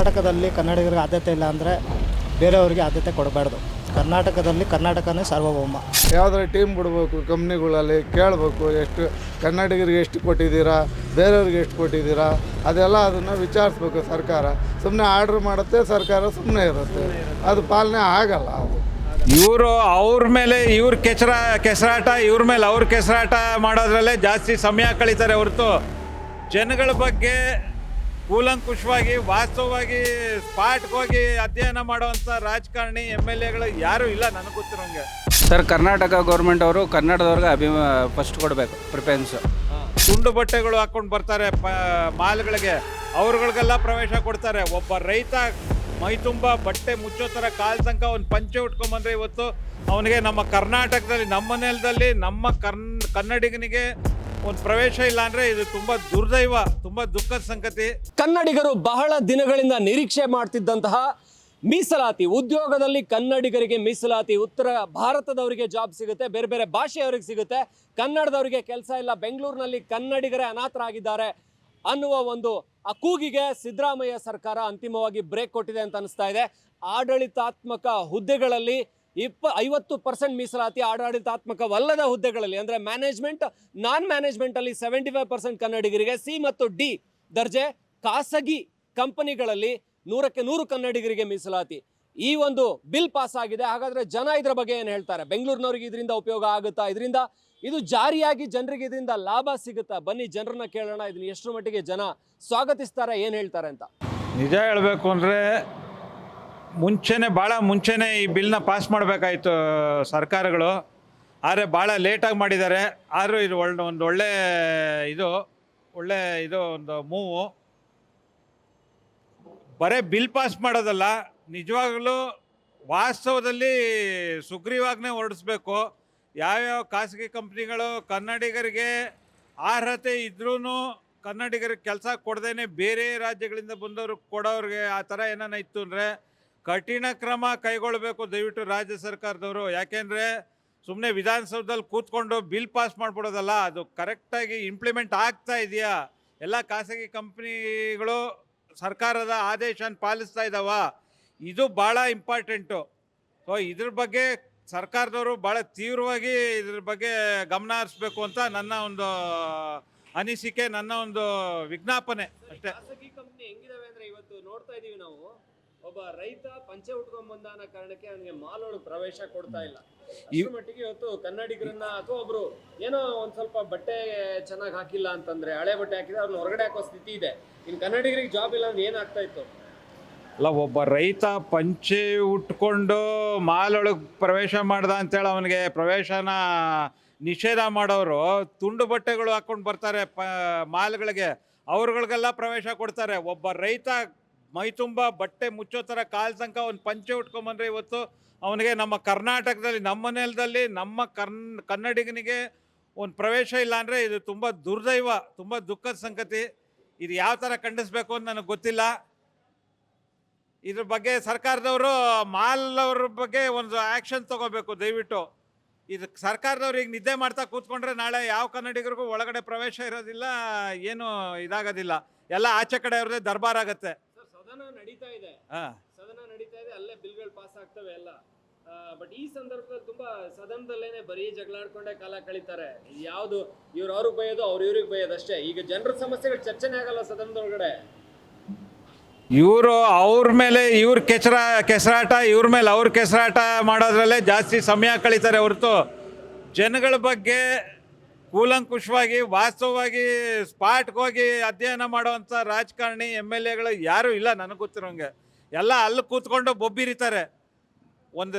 ಕರ್ನಾಟಕದಲ್ಲಿ ಕನ್ನಡಿಗರಿಗೆ ಆದ್ಯತೆ ಇಲ್ಲ ಅಂದರೆ ಬೇರೆಯವರಿಗೆ ಆದ್ಯತೆ ಕೊಡಬಾರ್ದು. ಕರ್ನಾಟಕದಲ್ಲಿ ಕರ್ನಾಟಕನೇ ಸಾರ್ವಭೌಮ. ಯಾವುದಾದ್ರು ಟೀಮ್ ಬಿಡಬೇಕು ಕಂಪ್ನಿಗಳಲ್ಲಿ ಕೇಳಬೇಕು ಎಷ್ಟು ಕನ್ನಡಿಗರಿಗೆ ಎಷ್ಟು ಕೊಟ್ಟಿದ್ದೀರಾ ಬೇರೆಯವ್ರಿಗೆ ಎಷ್ಟು ಕೊಟ್ಟಿದ್ದೀರಾ ಅದೆಲ್ಲ ಅದನ್ನು ವಿಚಾರಿಸ್ಬೇಕು ಸರ್ಕಾರ. ಸುಮ್ಮನೆ ಆರ್ಡ್ರ್ ಮಾಡುತ್ತೆ ಸರ್ಕಾರ ಸುಮ್ಮನೆ ಇರುತ್ತೆ. ಅದು ಪಾಲನೆ ಆಗಲ್ಲ ಅದು. ಇವರು ಅವ್ರ ಮೇಲೆ ಇವ್ರ ಕೆಸರ ಕೆಸರಾಟ ಇವ್ರ ಮೇಲೆ ಅವ್ರ ಕೆಸರಾಟ ಮಾಡೋದ್ರಲ್ಲೇ ಜಾಸ್ತಿ ಸಮಯ ಕಳೀತಾರೆ ಹೊರತು. ಜನಗಳ ಬಗ್ಗೆ ಕೂಲಂಕುಷವಾಗಿ ವಾಸ್ತವವಾಗಿ ಸ್ಪಾಟ್ಗೆ ಹೋಗಿ ಅಧ್ಯಯನ ಮಾಡುವಂಥ ರಾಜಕಾರಣಿ ಎಂ ಎಲ್ ಎಗಳು ಯಾರೂ ಇಲ್ಲ ನನಗೆ ಗೊತ್ತಿರೋಂಗೆ ಸರ್ ಕರ್ನಾಟಕ ಗೌರ್ಮೆಂಟ್ ಅವರು ಕನ್ನಡದವ್ರಿಗೆ ಅಭಿಮಾ ಫಸ್ಟ್ ಕೊಡಬೇಕು ಪ್ರಿಫರೆನ್ಸ್ ತುಂಡು ಬಟ್ಟೆಗಳು ಹಾಕೊಂಡು ಬರ್ತಾರೆ ಪ ಮಾಲ್ಗಳಿಗೆ. ಅವ್ರಗಳಿಗೆಲ್ಲ ಪ್ರವೇಶ ಕೊಡ್ತಾರೆ. ಒಬ್ಬ ರೈತ ಮೈ ತುಂಬ ಬಟ್ಟೆ ಮುಚ್ಚೋ ಥರ ಕಾಲ್ ತನಕ ಒಂದು ಪಂಚೆ ಉಟ್ಕೊಂಬಂದ್ರೆ ಇವತ್ತು ಅವನಿಗೆ ನಮ್ಮ ಕರ್ನಾಟಕದಲ್ಲಿ ನಮ್ಮ ನೆಲದಲ್ಲಿ ನಮ್ಮ ಕರ್ನ್ ಕನ್ನಡಿಗನಿಗೆ ಒಂದು ಪ್ರವೇಶ ಇಲ್ಲ ಅಂದ್ರೆ ಇದು ತುಂಬಾ ದುರ್ದೈವ, ತುಂಬಾ ದುಃಖದ ಸಂಗತಿ. ಕನ್ನಡಿಗರು ಬಹಳ ದಿನಗಳಿಂದ ನಿರೀಕ್ಷೆ ಮಾಡ್ತಿದ್ದಂತಹ ಮೀಸಲಾತಿ, ಉದ್ಯೋಗದಲ್ಲಿ ಕನ್ನಡಿಗರಿಗೆ ಮೀಸಲಾತಿ, ಉತ್ತರ ಭಾರತದವರಿಗೆ ಜಾಬ್ ಸಿಗುತ್ತೆ, ಬೇರೆ ಬೇರೆ ಭಾಷೆಯವರಿಗೆ ಸಿಗುತ್ತೆ, ಕನ್ನಡದವರಿಗೆ ಕೆಲಸ ಇಲ್ಲ, ಬೆಂಗಳೂರಿನಲ್ಲಿ ಕನ್ನಡಿಗರೇ ಅನಾಥರಾಗಿದ್ದಾರೆ ಅನ್ನುವ ಒಂದು ಆ ಕೂಗಿಗೆ ಸಿದ್ದರಾಮಯ್ಯ ಸರ್ಕಾರ ಅಂತಿಮವಾಗಿ ಬ್ರೇಕ್ ಕೊಟ್ಟಿದೆ ಅಂತ ಅನಿಸ್ತಾ ಇದೆ. ಆಡಳಿತಾತ್ಮಕ ಹುದ್ದೆಗಳಲ್ಲಿ ಇಪ್ಪ ಐವತ್ತು ಪರ್ಸೆಂಟ್ ಮೀಸಲಾತಿ ಆಡಳಿತಾತ್ಮಕವಲ್ಲದ ಹುದ್ದೆಗಳಲ್ಲಿ, ಅಂದರೆ ಮ್ಯಾನೇಜ್ಮೆಂಟ್ ನಾನ್ ಮ್ಯಾನೇಜ್ಮೆಂಟಲ್ಲಿ ಸೆವೆಂಟಿ ಫೈವ್ ಪರ್ಸೆಂಟ್ ಕನ್ನಡಿಗರಿಗೆ ಸಿ ಮತ್ತು ಡಿ ದರ್ಜೆ, ಖಾಸಗಿ ಕಂಪನಿಗಳಲ್ಲಿ ನೂರಕ್ಕೆ ನೂರು ಕನ್ನಡಿಗರಿಗೆ ಮೀಸಲಾತಿ. ಈ ಒಂದು ಬಿಲ್ ಪಾಸ್ ಆಗಿದೆ. ಹಾಗಾದ್ರೆ ಜನ ಇದರ ಬಗ್ಗೆ ಏನು ಹೇಳ್ತಾರೆ? ಬೆಂಗಳೂರಿನವ್ರಿಗೆ ಇದರಿಂದ ಉಪಯೋಗ ಆಗುತ್ತಾ? ಇದರಿಂದ ಇದು ಜಾರಿಯಾಗಿ ಜನರಿಗೆ ಇದರಿಂದ ಲಾಭ ಸಿಗುತ್ತಾ? ಬನ್ನಿ, ಜನರನ್ನ ಕೇಳೋಣ. ಇದನ್ನ ಎಷ್ಟು ಮಟ್ಟಿಗೆ ಜನ ಸ್ವಾಗತಿಸ್ತಾರೆ, ಏನು ಹೇಳ್ತಾರೆ ಅಂತ? ನಿಜ ಹೇಳಬೇಕು ಅಂದರೆ ಮುಂಚೆನೇ ಭಾಳ ಮುಂಚೆನೇ ಈ ಬಿಲ್ನ ಪಾಸ್ ಮಾಡಬೇಕಾಯ್ತು ಸರ್ಕಾರಗಳು. ಆದರೆ ಭಾಳ ಲೇಟಾಗಿ ಮಾಡಿದ್ದಾರೆ. ಆದರೂ ಇದು ಒಳ್ಳೆ, ಒಂದು ಒಳ್ಳೆ ಇದು ಒಳ್ಳೆ ಇದು ಒಂದು ಮೂವು. ಬರೇ ಬಿಲ್ ಪಾಸ್ ಮಾಡೋದಲ್ಲ, ನಿಜವಾಗಲೂ ವಾಸ್ತವದಲ್ಲಿ ಸುಗ್ರೀವಾಜ್ಞೆ ಹೊರಡಿಸ್ಬೇಕು. ಯಾವ್ಯಾವ ಖಾಸಗಿ ಕಂಪ್ನಿಗಳು ಕನ್ನಡಿಗರಿಗೆ ಅರ್ಹತೆ ಇದ್ರೂ ಕನ್ನಡಿಗರಿಗೆ ಕೆಲಸ ಕೊಡದೇನೆ ಬೇರೆ ರಾಜ್ಯಗಳಿಂದ ಬಂದವ್ರಿಗೆ ಕೊಡೋರಿಗೆ ಆ ಥರ ಏನಾನ ಇತ್ತು ಅಂದರೆ ಕಠಿಣ ಕ್ರಮ ಕೈಗೊಳ್ಳಬೇಕು ದಯವಿಟ್ಟು ರಾಜ್ಯ ಸರ್ಕಾರದವರು. ಯಾಕೆಂದರೆ ಸುಮ್ಮನೆ ವಿಧಾನಸೌಧದಲ್ಲಿ ಕೂತ್ಕೊಂಡು ಬಿಲ್ ಪಾಸ್ ಮಾಡ್ಬಿಡೋದಲ್ಲ, ಅದು ಕರೆಕ್ಟಾಗಿ ಇಂಪ್ಲಿಮೆಂಟ್ ಆಗ್ತಾ ಇದೆಯಾ? ಎಲ್ಲ ಖಾಸಗಿ ಕಂಪ್ನಿಗಳು ಸರ್ಕಾರದ ಆದೇಶನ ಪಾಲಿಸ್ತಾ ಇದ್ದಾವ ಇದು ಭಾಳ ಇಂಪಾರ್ಟೆಂಟು ಸೊ ಇದ್ರ ಬಗ್ಗೆ ಸರ್ಕಾರದವರು ಭಾಳ ತೀವ್ರವಾಗಿ ಇದ್ರ ಬಗ್ಗೆ ಗಮನ ಹರಿಸ್ಬೇಕು ಅಂತ ನನ್ನ ಒಂದು ಅನಿಸಿಕೆ, ನನ್ನ ಒಂದು ವಿಜ್ಞಾಪನೆ ಅಷ್ಟೇ. ಒಬ್ಬ ರೈತ ಪಂಚೆ ಉಟ್ಕೊಂಡ್ ಬಂದ ಅನ್ನೋ ಕಾರಣಕ್ಕೆ ಅವನಿಗೆ ಮಾಲ್ ಒಳಗೆ ಪ್ರವೇಶ ಕೊಡ್ತಾ ಇಲ್ಲ. ಈ ಮಟ್ಟಿಗೆ ಇವತ್ತು ಕನ್ನಡಿಗರನ್ನ ಅಥವಾ ಒಬ್ರು ಏನೋ ಒಂದ್ ಸ್ವಲ್ಪ ಬಟ್ಟೆ ಚೆನ್ನಾಗಿ ಹಾಕಿಲ್ಲ ಅಂತಂದ್ರೆ ಹಳೆ ಬಟ್ಟೆ ಹಾಕಿದ್ರೆ ಅವ್ರನ್ನ ಹೊರಗಡೆ ಹಾಕೋ ಸ್ಥಿತಿ ಇದೆ. ಇನ್ ಕನ್ನಡಿಗರಿಗೆ ಜಾಬ್ ಇಲ್ಲ ಅಂದ್ರೆ ಏನಾಗ್ತಾ ಇತ್ತು? ಅಲ್ಲ ಒಬ್ಬ ರೈತ ಪಂಚೆ ಉಟ್ಕೊಂಡು ಮಾಲೊಳಗೆ ಪ್ರವೇಶ ಮಾಡ್ದ ಅಂತೇಳಿ ಅವನಿಗೆ ಪ್ರವೇಶನ ನಿಷೇಧ ಮಾಡೋರು ತುಂಡು ಬಟ್ಟೆಗಳು ಹಾಕ್ಕೊಂಡು ಬರ್ತಾರೆ ಪ ಮಾಲ್ಗಳಿಗೆ. ಅವ್ರಗಳಿಗೆಲ್ಲ ಪ್ರವೇಶ ಕೊಡ್ತಾರೆ. ಒಬ್ಬ ರೈತ ಮೈ ತುಂಬ, ಬಟ್ಟೆ ಮುಚ್ಚೋ ಥರ ಕಾಲ್ ತನಕ ಒಂದು ಪಂಚೆ ಉಟ್ಕೊಂಬಂದ್ರೆ ಇವತ್ತು ಅವನಿಗೆ ನಮ್ಮ ಕರ್ನಾಟಕದಲ್ಲಿ, ನಮ್ಮ ನೆಲದಲ್ಲಿ, ನಮ್ಮ ಕನ್ ಕನ್ನಡಿಗನಿಗೆ ಒಂದು ಪ್ರವೇಶ ಇಲ್ಲ ಅಂದರೆ ಇದು ತುಂಬ ದುರ್ದೈವ, ತುಂಬ ದುಃಖದ ಸಂಗತಿ. ಇದು ಯಾವ ಥರ ಖಂಡಿಸ್ಬೇಕು ಅಂತ ನನಗೆ ಗೊತ್ತಿಲ್ಲ. ಇದ್ರ ಬಗ್ಗೆ ಸರ್ಕಾರದವರು ಮಾಲ್ ಅವ್ರ ಬಗ್ಗೆ ಒಂದು ಆ್ಯಕ್ಷನ್ ತಗೋಬೇಕು ದಯವಿಟ್ಟು. ಇದು ಸರ್ಕಾರದವ್ರು ಈಗ ನಿದ್ದೆ ಮಾಡ್ತಾ ಕೂತ್ಕೊಂಡ್ರೆ ನಾಳೆ ಯಾವ ಕನ್ನಡಿಗರಿಗೂ ಒಳಗಡೆ ಪ್ರವೇಶ ಇರೋದಿಲ್ಲ, ಏನು ಇದಾಗೋದಿಲ್ಲ. ಎಲ್ಲ ಆಚೆ ಕಡೆ ಅವ್ರದ್ದೇ ದರ್ಬಾರ್ ಆಗತ್ತೆ. ಸದನ ನಡೀತಾ ಇದೆ. ಸದನ ನಡೀತಾ ಇದೆ ಅಲ್ಲೇ ಬಿಲ್ಗಳು ಪಾಸ್ ಆಗ್ತವೆ ಎಲ್ಲ. ಬಟ್ ಈ ಸಂದರ್ಭದಲ್ಲಿ ತುಂಬಾ ಸದನದಲ್ಲೇನೆ ಬರೀ ಜಗಳಾಡ್ಕೊಂಡೇ ಕಾಲ ಕಳೀತಾರೆ. ಯಾವುದು ಇವ್ರು ಅವ್ರಿಗೆ ಬೈಯೋದು ಅವ್ರು ಇವ್ರಿಗೆ ಬೈಯೋದು ಅಷ್ಟೇ. ಈಗ ಜನರ ಸಮಸ್ಯೆಗಳು ಚರ್ಚೆನೇ ಆಗಲ್ಲ ಸದನದೊಳಗಡೆ. ಇವರು ಅವ್ರ ಮೇಲೆ ಇವ್ರ ಕೆಸರ ಕೆಸರಾಟ ಇವ್ರ ಮೇಲೆ ಅವ್ರ ಕೆಸರಾಟ ಮಾಡೋದ್ರಲ್ಲೇ ಜಾಸ್ತಿ ಸಮಯ ಕಳೀತಾರೆ ಹೊರತು. ಜನಗಳ ಬಗ್ಗೆ ಕೂಲಂಕುಷವಾಗಿ, ವಾಸ್ತವವಾಗಿ ಸ್ಪಾಟ್ಗೆ ಹೋಗಿ ಅಧ್ಯಯನ ಮಾಡುವಂಥ ರಾಜಕಾರಣಿ ಎಂ ಎಲ್ ಎಗಳು ಯಾರೂ ಇಲ್ಲ ನನಗೆ ಗೊತ್ತಿರೋಂಗೆ. ಎಲ್ಲ ಅಲ್ಲಿ ಕೂತ್ಕೊಂಡು ಬೊಬ್ಬಿರಿತಾರೆ. ಒಂದು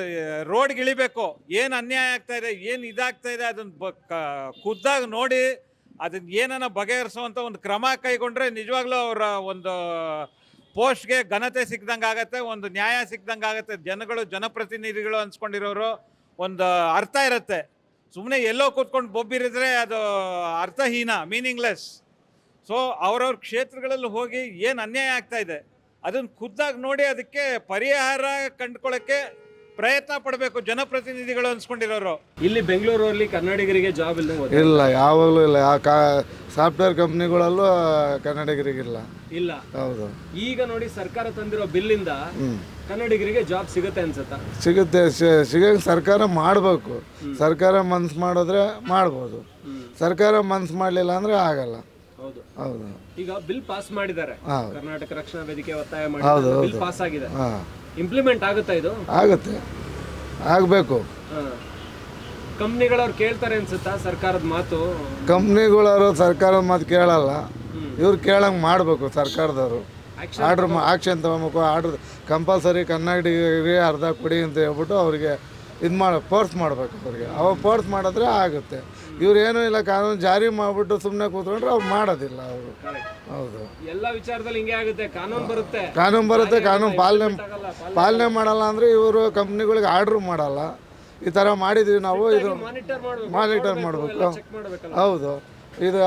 ರೋಡ್ಗೆ ಇಳಿಬೇಕು ಏನು ಅನ್ಯಾಯ ಆಗ್ತಾ ಏನು ಇದಾಗ್ತಾ ಇದೆ ಅದನ್ನು ಬ ಖುದ್ದಾಗಿ ನೋಡಿ ಅದನ್ನ ಏನನ್ನ ಬಗೆಹರಿಸುವಂಥ ಒಂದು ಕ್ರಮ ಕೈಗೊಂಡ್ರೆ ನಿಜವಾಗ್ಲೂ ಅವರ ಒಂದು ಪೋಸ್ಟ್ಗೆ ಘನತೆ ಸಿಕ್ದಂಗೆ ಆಗತ್ತೆ, ಒಂದು ನ್ಯಾಯ ಸಿಕ್ದಂಗೆ ಆಗತ್ತೆ. ಜನಗಳು, ಜನಪ್ರತಿನಿಧಿಗಳು ಅನ್ಸ್ಕೊಂಡಿರೋರು ಒಂದು ಅರ್ಥ ಇರುತ್ತೆ. ಸುಮ್ಮನೆ ಎಲ್ಲೋ ಕೂತ್ಕೊಂಡು ಬೊಬ್ಬಿರಿದ್ರೆ ಅದು ಅರ್ಥಹೀನ ಮೀನಿಂಗ್ಲೆಸ್ ಸೊ ಅವ್ರವ್ರ ಕ್ಷೇತ್ರಗಳಲ್ಲಿ ಹೋಗಿ ಏನು ಅನ್ಯಾಯ ಆಗ್ತಾ ಇದೆ ಅದನ್ನು ಖುದ್ದಾಗಿ ನೋಡಿ ಅದಕ್ಕೆ ಪರಿಹಾರ ಕಂಡುಕೊಳ್ಳೋಕ್ಕೆ ಪ್ರಯತ್ನ ಪಡಬೇಕು ಜನಪ್ರತಿನಿಧಿಗಳು ಅನ್ಸ್ಕೊಂಡಿರೋರು. ಇಲ್ಲಿ ಬೆಂಗಳೂರಲ್ಲಿ ಕನ್ನಡಿಗರಿಗೆ ಜಾಬ್ ಇಲ್ಲ ಇಲ್ಲ ಯಾವಾಗಲೂ ಇಲ್ಲ. ಆ ಕಾ ಸಾಫ್ಟ್ವೇರ್ ಕಂಪ್ನಿಗಳಲ್ಲೂ ಕನ್ನಡಿಗರಿಗಿಲ್ಲ. ಇಲ್ಲ. ಹೌದು. ಈಗ ನೋಡಿ ಸರ್ಕಾರ ತಂದಿರೋ ಬಿಲ್ಲಿಂದ ಕನ್ನಡಿಗರಿಗೆ ಜಾಬ್ ಸಿಗುತ್ತೆ ಅನ್ಸುತ್ತಾ? ಸಿಗುತ್ತೆ ಸಿಗ ಸರ್ಕಾರ ಮಾಡಬೇಕು. ಸರ್ಕಾರ ಮನ್ಸು ಮಾಡಿದ್ರೆ ಮಾಡ್ಬೋದು. ಸರ್ಕಾರ ಮನ್ಸು ಮಾಡಲಿಲ್ಲ ಅಂದರೆ ಆಗಲ್ಲ. ಹೌದು. ಹೌದು. ಈಗ ಬಿಲ್ ಪಾಸ್ ಮಾಡಿದ್ದಾರೆ. ಹೌದು. ಕರ್ನಾಟಕ ರಕ್ಷಣಾ ವೇದಿಕೆ ಒತ್ತಾಯ ಹೌದು, ಮಾಡಿ ಬಿಲ್ ಹೌದು. ಪಾಸ್ ಆಗಿದೆ. ಹಾಂ. ಇಂಪ್ಲಿಮೆಂಟ್ ಆಗುತ್ತಾ ಇದು? ಆಗುತ್ತೆ. ಆಗಬೇಕು. ಕಂಪ್ನಿಗಳವ್ರು ಕೇಳ್ತಾರೆ ಅನ್ಸುತ್ತಾ ಸರ್ಕಾರದ ಮಾತು? ಕಂಪ್ನಿಗಳವರು ಸರ್ಕಾರದ ಮಾತು ಕೇಳಲ್ಲ. ಇವ್ರು ಕೇಳಂಗೆ ಮಾಡಬೇಕು ಸರ್ಕಾರದವರು. ಆರ್ಡ್ರ್ ಆಕ್ಷನ್ ತೊಗೊಬೇಕು. ಆರ್ಡ್ರ್ ಕಂಪಲ್ಸರಿ ಕನ್ನಡಿಗರಿಗೆ ಅರ್ಧ ಕೊಡಿ ಅಂತ ಹೇಳ್ಬಿಟ್ಟು ಅವರಿಗೆ ಇದು ಮಾಡ ಫೋರ್ಸ್ ಮಾಡ್ಬೇಕು ಅವ್ರಿಗೆ. ಅವಾಗ ಫೋರ್ಸ್ ಮಾಡಿದ್ರೆ ಆಗುತ್ತೆ. ಇವ್ರು ಏನೂ ಇಲ್ಲ ಕಾನೂನು ಜಾರಿ ಮಾಡಿಬಿಟ್ಟು ಸುಮ್ಮನೆ ಕೂತ್ಕೊಂಡ್ರೆ ಅವ್ರು ಮಾಡೋದಿಲ್ಲ ಅವರು. ಹೌದು. ಎಲ್ಲ ವಿಚಾರದಲ್ಲಿ ಹಿಂಗೆ ಆಗುತ್ತೆ. ಕಾನೂನು ಬರುತ್ತೆ. ಕಾನೂನು ಬರುತ್ತೆ ಕಾನೂನು ಪಾಲನೆ ಪಾಲನೆ ಮಾಡಲ್ಲ ಅಂದರೆ ಇವರು ಕಂಪ್ನಿಗಳಿಗೆ ಆರ್ಡ್ರ್ ಮಾಡಲ್ಲ. ಈ ಥರ ಮಾಡಿದ್ವಿ ನಾವು ಇದು ಮಾನಿಟರ್ ಮಾಡಬೇಕು. ಹೌದು. ಇದು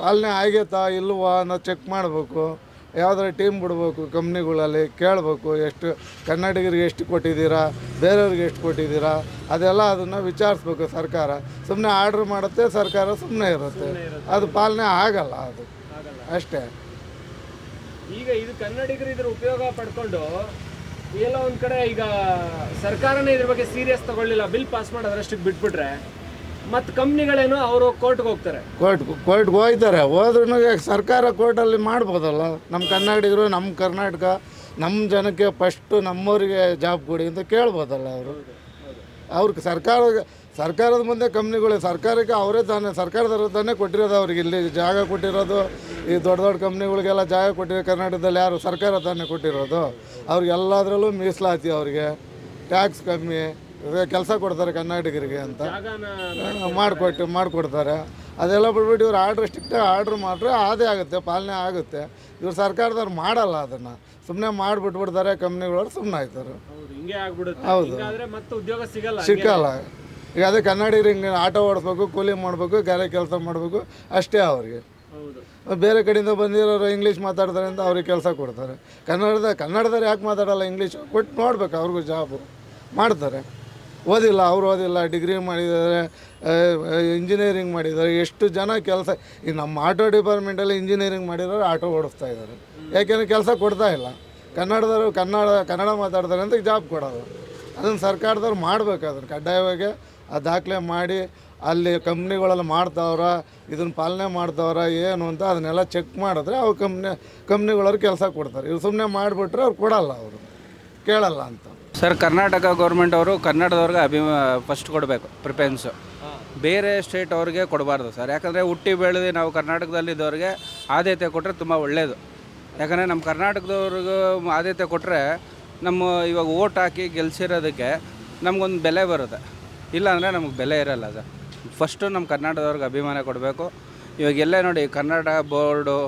ಪಾಲನೆ ಆಗೈತಾ ಇಲ್ವಾ ಅನ್ನೋದು ಚೆಕ್ ಮಾಡಬೇಕು. ಯಾವುದಾರ ಟೀಮ್ ಬಿಡ್ಬೇಕು ಕಂಪ್ನಿಗಳಲ್ಲಿ ಕೇಳಬೇಕು ಎಷ್ಟು ಕನ್ನಡಿಗರಿಗೆ ಎಷ್ಟು ಕೊಟ್ಟಿದ್ದೀರಾ ಬೇರೆಯವ್ರಿಗೆ ಎಷ್ಟು ಕೊಟ್ಟಿದ್ದೀರಾ ಅದೆಲ್ಲ ಅದನ್ನು ವಿಚಾರಿಸ್ಬೇಕು ಸರ್ಕಾರ. ಸುಮ್ಮನೆ ಆರ್ಡ್ರ್ ಮಾಡುತ್ತೆ ಸರ್ಕಾರ ಸುಮ್ಮನೆ ಇರುತ್ತೆ. ಅದು ಪಾಲನೆ ಆಗಲ್ಲ ಅದು. ಅಷ್ಟೇ. ಈಗ ಇದು ಕನ್ನಡಿಗರು ಇದ್ರ ಉಪಯೋಗ ಪಡ್ಕೊಂಡು ಎಲ್ಲ ಒಂದು ಕಡೆ ಈಗ ಸರ್ಕಾರನೇ ಇದ್ರ ಬಗ್ಗೆ ಸೀರಿಯಸ್ ತಗೊಳ್ಳಿಲ್ಲ. ಬಿಲ್ ಪಾಸ್ ಮಾಡೋದ್ರಷ್ಟಕ್ಕೆ ಬಿಟ್ಬಿಟ್ರೆ ಮತ್ತೆ ಕಂಪ್ನಿಗಳೇನು ಅವರು ಕೋರ್ಟ್ಗೆ ಹೋಗ್ತಾರೆ. ಕೋರ್ಟ್ ಕೋರ್ಟ್ಗೆ ಹೋಗ್ತಾರೆ ಹೋದ್ರೂ ಸರ್ಕಾರ ಕೋರ್ಟಲ್ಲಿ ಮಾಡ್ಬೋದಲ್ಲ? ನಮ್ಮ ಕನ್ನಡಿಗರು ನಮ್ಮ ಕರ್ನಾಟಕ ನಮ್ಮ ಜನಕ್ಕೆ ಫಸ್ಟು ನಮ್ಮವರಿಗೆ ಜಾಬ್ ಕೊಡಿ ಅಂತ ಕೇಳ್ಬೋದಲ್ಲ ಅವರು? ಅವ್ರಿಗೆ ಸರ್ಕಾರ ಸರ್ಕಾರದ ಮುಂದೆ ಕಂಪ್ನಿಗಳು, ಸರ್ಕಾರಕ್ಕೆ ಅವರೇ ತಾನೇ ಸರ್ಕಾರದವ್ರು ತಾನೇ ಕೊಟ್ಟಿರೋದು ಅವ್ರಿಗೆ. ಇಲ್ಲಿ ಜಾಗ ಕೊಟ್ಟಿರೋದು, ಈ ದೊಡ್ಡ ದೊಡ್ಡ ಕಂಪ್ನಿಗಳಿಗೆಲ್ಲ ಜಾಗ ಕೊಟ್ಟಿರೋ ಕರ್ನಾಟಕದಲ್ಲಿ ಯಾರು ಸರ್ಕಾರ ತಾನೇ ಕೊಟ್ಟಿರೋದು? ಅವ್ರಿಗೆಲ್ಲದರಲ್ಲೂ ಮೀಸಲಾತಿ ಅವ್ರಿಗೆ. ಟ್ಯಾಕ್ಸ್ ಕಮ್ಮಿ ಕೆಲಸ ಕೊಡ್ತಾರೆ ಕರ್ನಾಟಕರಿಗೆ ಅಂತ. ಮಾಡಿಕೊಟ್ಟು ಮಾಡಿಕೊಡ್ತಾರೆ. ಅದೆಲ್ಲ ಬಿಟ್ಬಿಟ್ಟು ಇವ್ರು ಆರ್ಡ್ರ್ ಸ್ಟ್ರಿಕ್ಟಾಗಿ ಆರ್ಡ್ರ್ ಮಾಡಿದ್ರೆ ಅದೇ ಆಗುತ್ತೆ ಪಾಲನೆ ಆಗುತ್ತೆ. ಇವ್ರು ಸರ್ಕಾರದವ್ರು ಮಾಡಲ್ಲ ಅದನ್ನು. ಸುಮ್ಮನೆ ಮಾಡಿಬಿಟ್ಬಿಡ್ತಾರೆ ಕಂಪ್ನಿಗಳವ್ರು ಸುಮ್ಮನೆ ಆಯ್ತಾರೆ ಹೌದು ಸಿಕ್ಕಲ್ಲ ಈಗ ಅದೇ ಕನ್ನಡಿಗರು ಹಿಂಗೆ ಆಟೋ ಓಡಿಸ್ಬೇಕು ಕೂಲಿ ಮಾಡಬೇಕು ಗಾರೆ ಕೆಲಸ ಮಾಡಬೇಕು ಅಷ್ಟೇ ಅವ್ರಿಗೆ. ಬೇರೆ ಕಡೆಯಿಂದ ಬಂದಿರೋರು ಇಂಗ್ಲೀಷ್ ಮಾತಾಡ್ತಾರೆ ಅಂತ ಅವ್ರಿಗೆ ಕೆಲಸ ಕೊಡ್ತಾರೆ. ಕನ್ನಡದ ಕನ್ನಡದವ್ರು ಯಾಕೆ ಮಾತಾಡಲ್ಲ ಇಂಗ್ಲೀಷ್ ಕೊಟ್ಟು ನೋಡ್ಬೇಕು ಅವ್ರಿಗೂ ಜಾಬು ಮಾಡ್ತಾರೆ. ಓದಿಲ್ಲ, ಅವ್ರು ಓದಿಲ್ಲ, ಡಿಗ್ರಿ ಮಾಡಿದ್ದಾರೆ ಇಂಜಿನಿಯರಿಂಗ್ ಮಾಡಿದ್ದಾರೆ, ಎಷ್ಟು ಜನ ಕೆಲಸ, ಈ ನಮ್ಮ ಆಟೋ ಡಿಪಾರ್ಟ್ಮೆಂಟಲ್ಲಿ ಇಂಜಿನಿಯರಿಂಗ್ ಮಾಡಿರೋರು ಆಟೋ ಓಡಿಸ್ತಾ ಇದ್ದಾರೆ. ಯಾಕೆಂದರೆ ಕೆಲಸ ಕೊಡ್ತಾ ಇಲ್ಲ. ಕನ್ನಡದವರು ಕನ್ನಡ ಕನ್ನಡ ಮಾತಾಡ್ತಾರೆ ಅಂತ ಜಾಬ್ ಕೊಡೋದು. ಅದನ್ನು ಸರ್ಕಾರದವ್ರು ಮಾಡಬೇಕು ಅದನ್ನು ಕಡ್ಡಾಯವಾಗಿ. ಆ ದಾಖಲೆ ಮಾಡಿ, ಅಲ್ಲಿ ಕಂಪ್ನಿಗಳೆಲ್ಲ ಮಾಡ್ತಾವ್ರ, ಇದನ್ನು ಪಾಲನೆ ಮಾಡ್ತಾವ್ರ, ಏನು ಅಂತ ಅದನ್ನೆಲ್ಲ ಚೆಕ್ ಮಾಡಿದ್ರೆ ಅವ್ರು ಕಂಪ್ನಿ ಕಂಪ್ನಿಗಳವ್ರು ಕೆಲಸ ಕೊಡ್ತಾರೆ. ಇವ್ರು ಸುಮ್ಮನೆ ಮಾಡಿಬಿಟ್ರೆ ಅವ್ರು ಕೊಡಲ್ಲ ಅವರು. ಕೇಳಲ್ಲ ಅಂತ. ಸರ್, ಕರ್ನಾಟಕ ಗೌರ್ಮೆಂಟ್ ಅವರು ಕನ್ನಡದವ್ರಿಗೆ ಅಭಿಮಾ ಫಸ್ಟ್ ಕೊಡಬೇಕು ಪ್ರಿಫರೆನ್ಸು ಬೇರೆ ಸ್ಟೇಟ್ ಅವ್ರಿಗೆ ಕೊಡಬಾರ್ದು ಸರ್. ಯಾಕಂದರೆ ಹುಟ್ಟಿ ಬೆಳೆದು ನಾವು ಕರ್ನಾಟಕದಲ್ಲಿದ್ದವ್ರಿಗೆ ಆದ್ಯತೆ ಕೊಟ್ಟರೆ ತುಂಬ ಒಳ್ಳೆಯದು ಯಾಕಂದರೆ ನಮ್ಮ ಕರ್ನಾಟಕದವ್ರಿಗೂ ಆದ್ಯತೆ ಕೊಟ್ಟರೆ ನಮ್ಮ ಇವಾಗ ಓಟ್ ಹಾಕಿ ಗೆಲ್ಸಿರೋದಕ್ಕೆ ನಮಗೊಂದು ಬೆಲೆ ಬರುತ್ತೆ. ಇಲ್ಲಾಂದರೆ ನಮಗೆ ಬೆಲೆ ಇರಲ್ಲ ಸರ್. ಫಸ್ಟು ನಮ್ಮ ಕರ್ನಾಟಕದವ್ರಿಗೆ ಅಭಿಮಾನ ಕೊಡಬೇಕು. ಇವಾಗ ಎಲ್ಲೇ ನೋಡಿ ಕನ್ನಡ, ಬೋರ್ಡು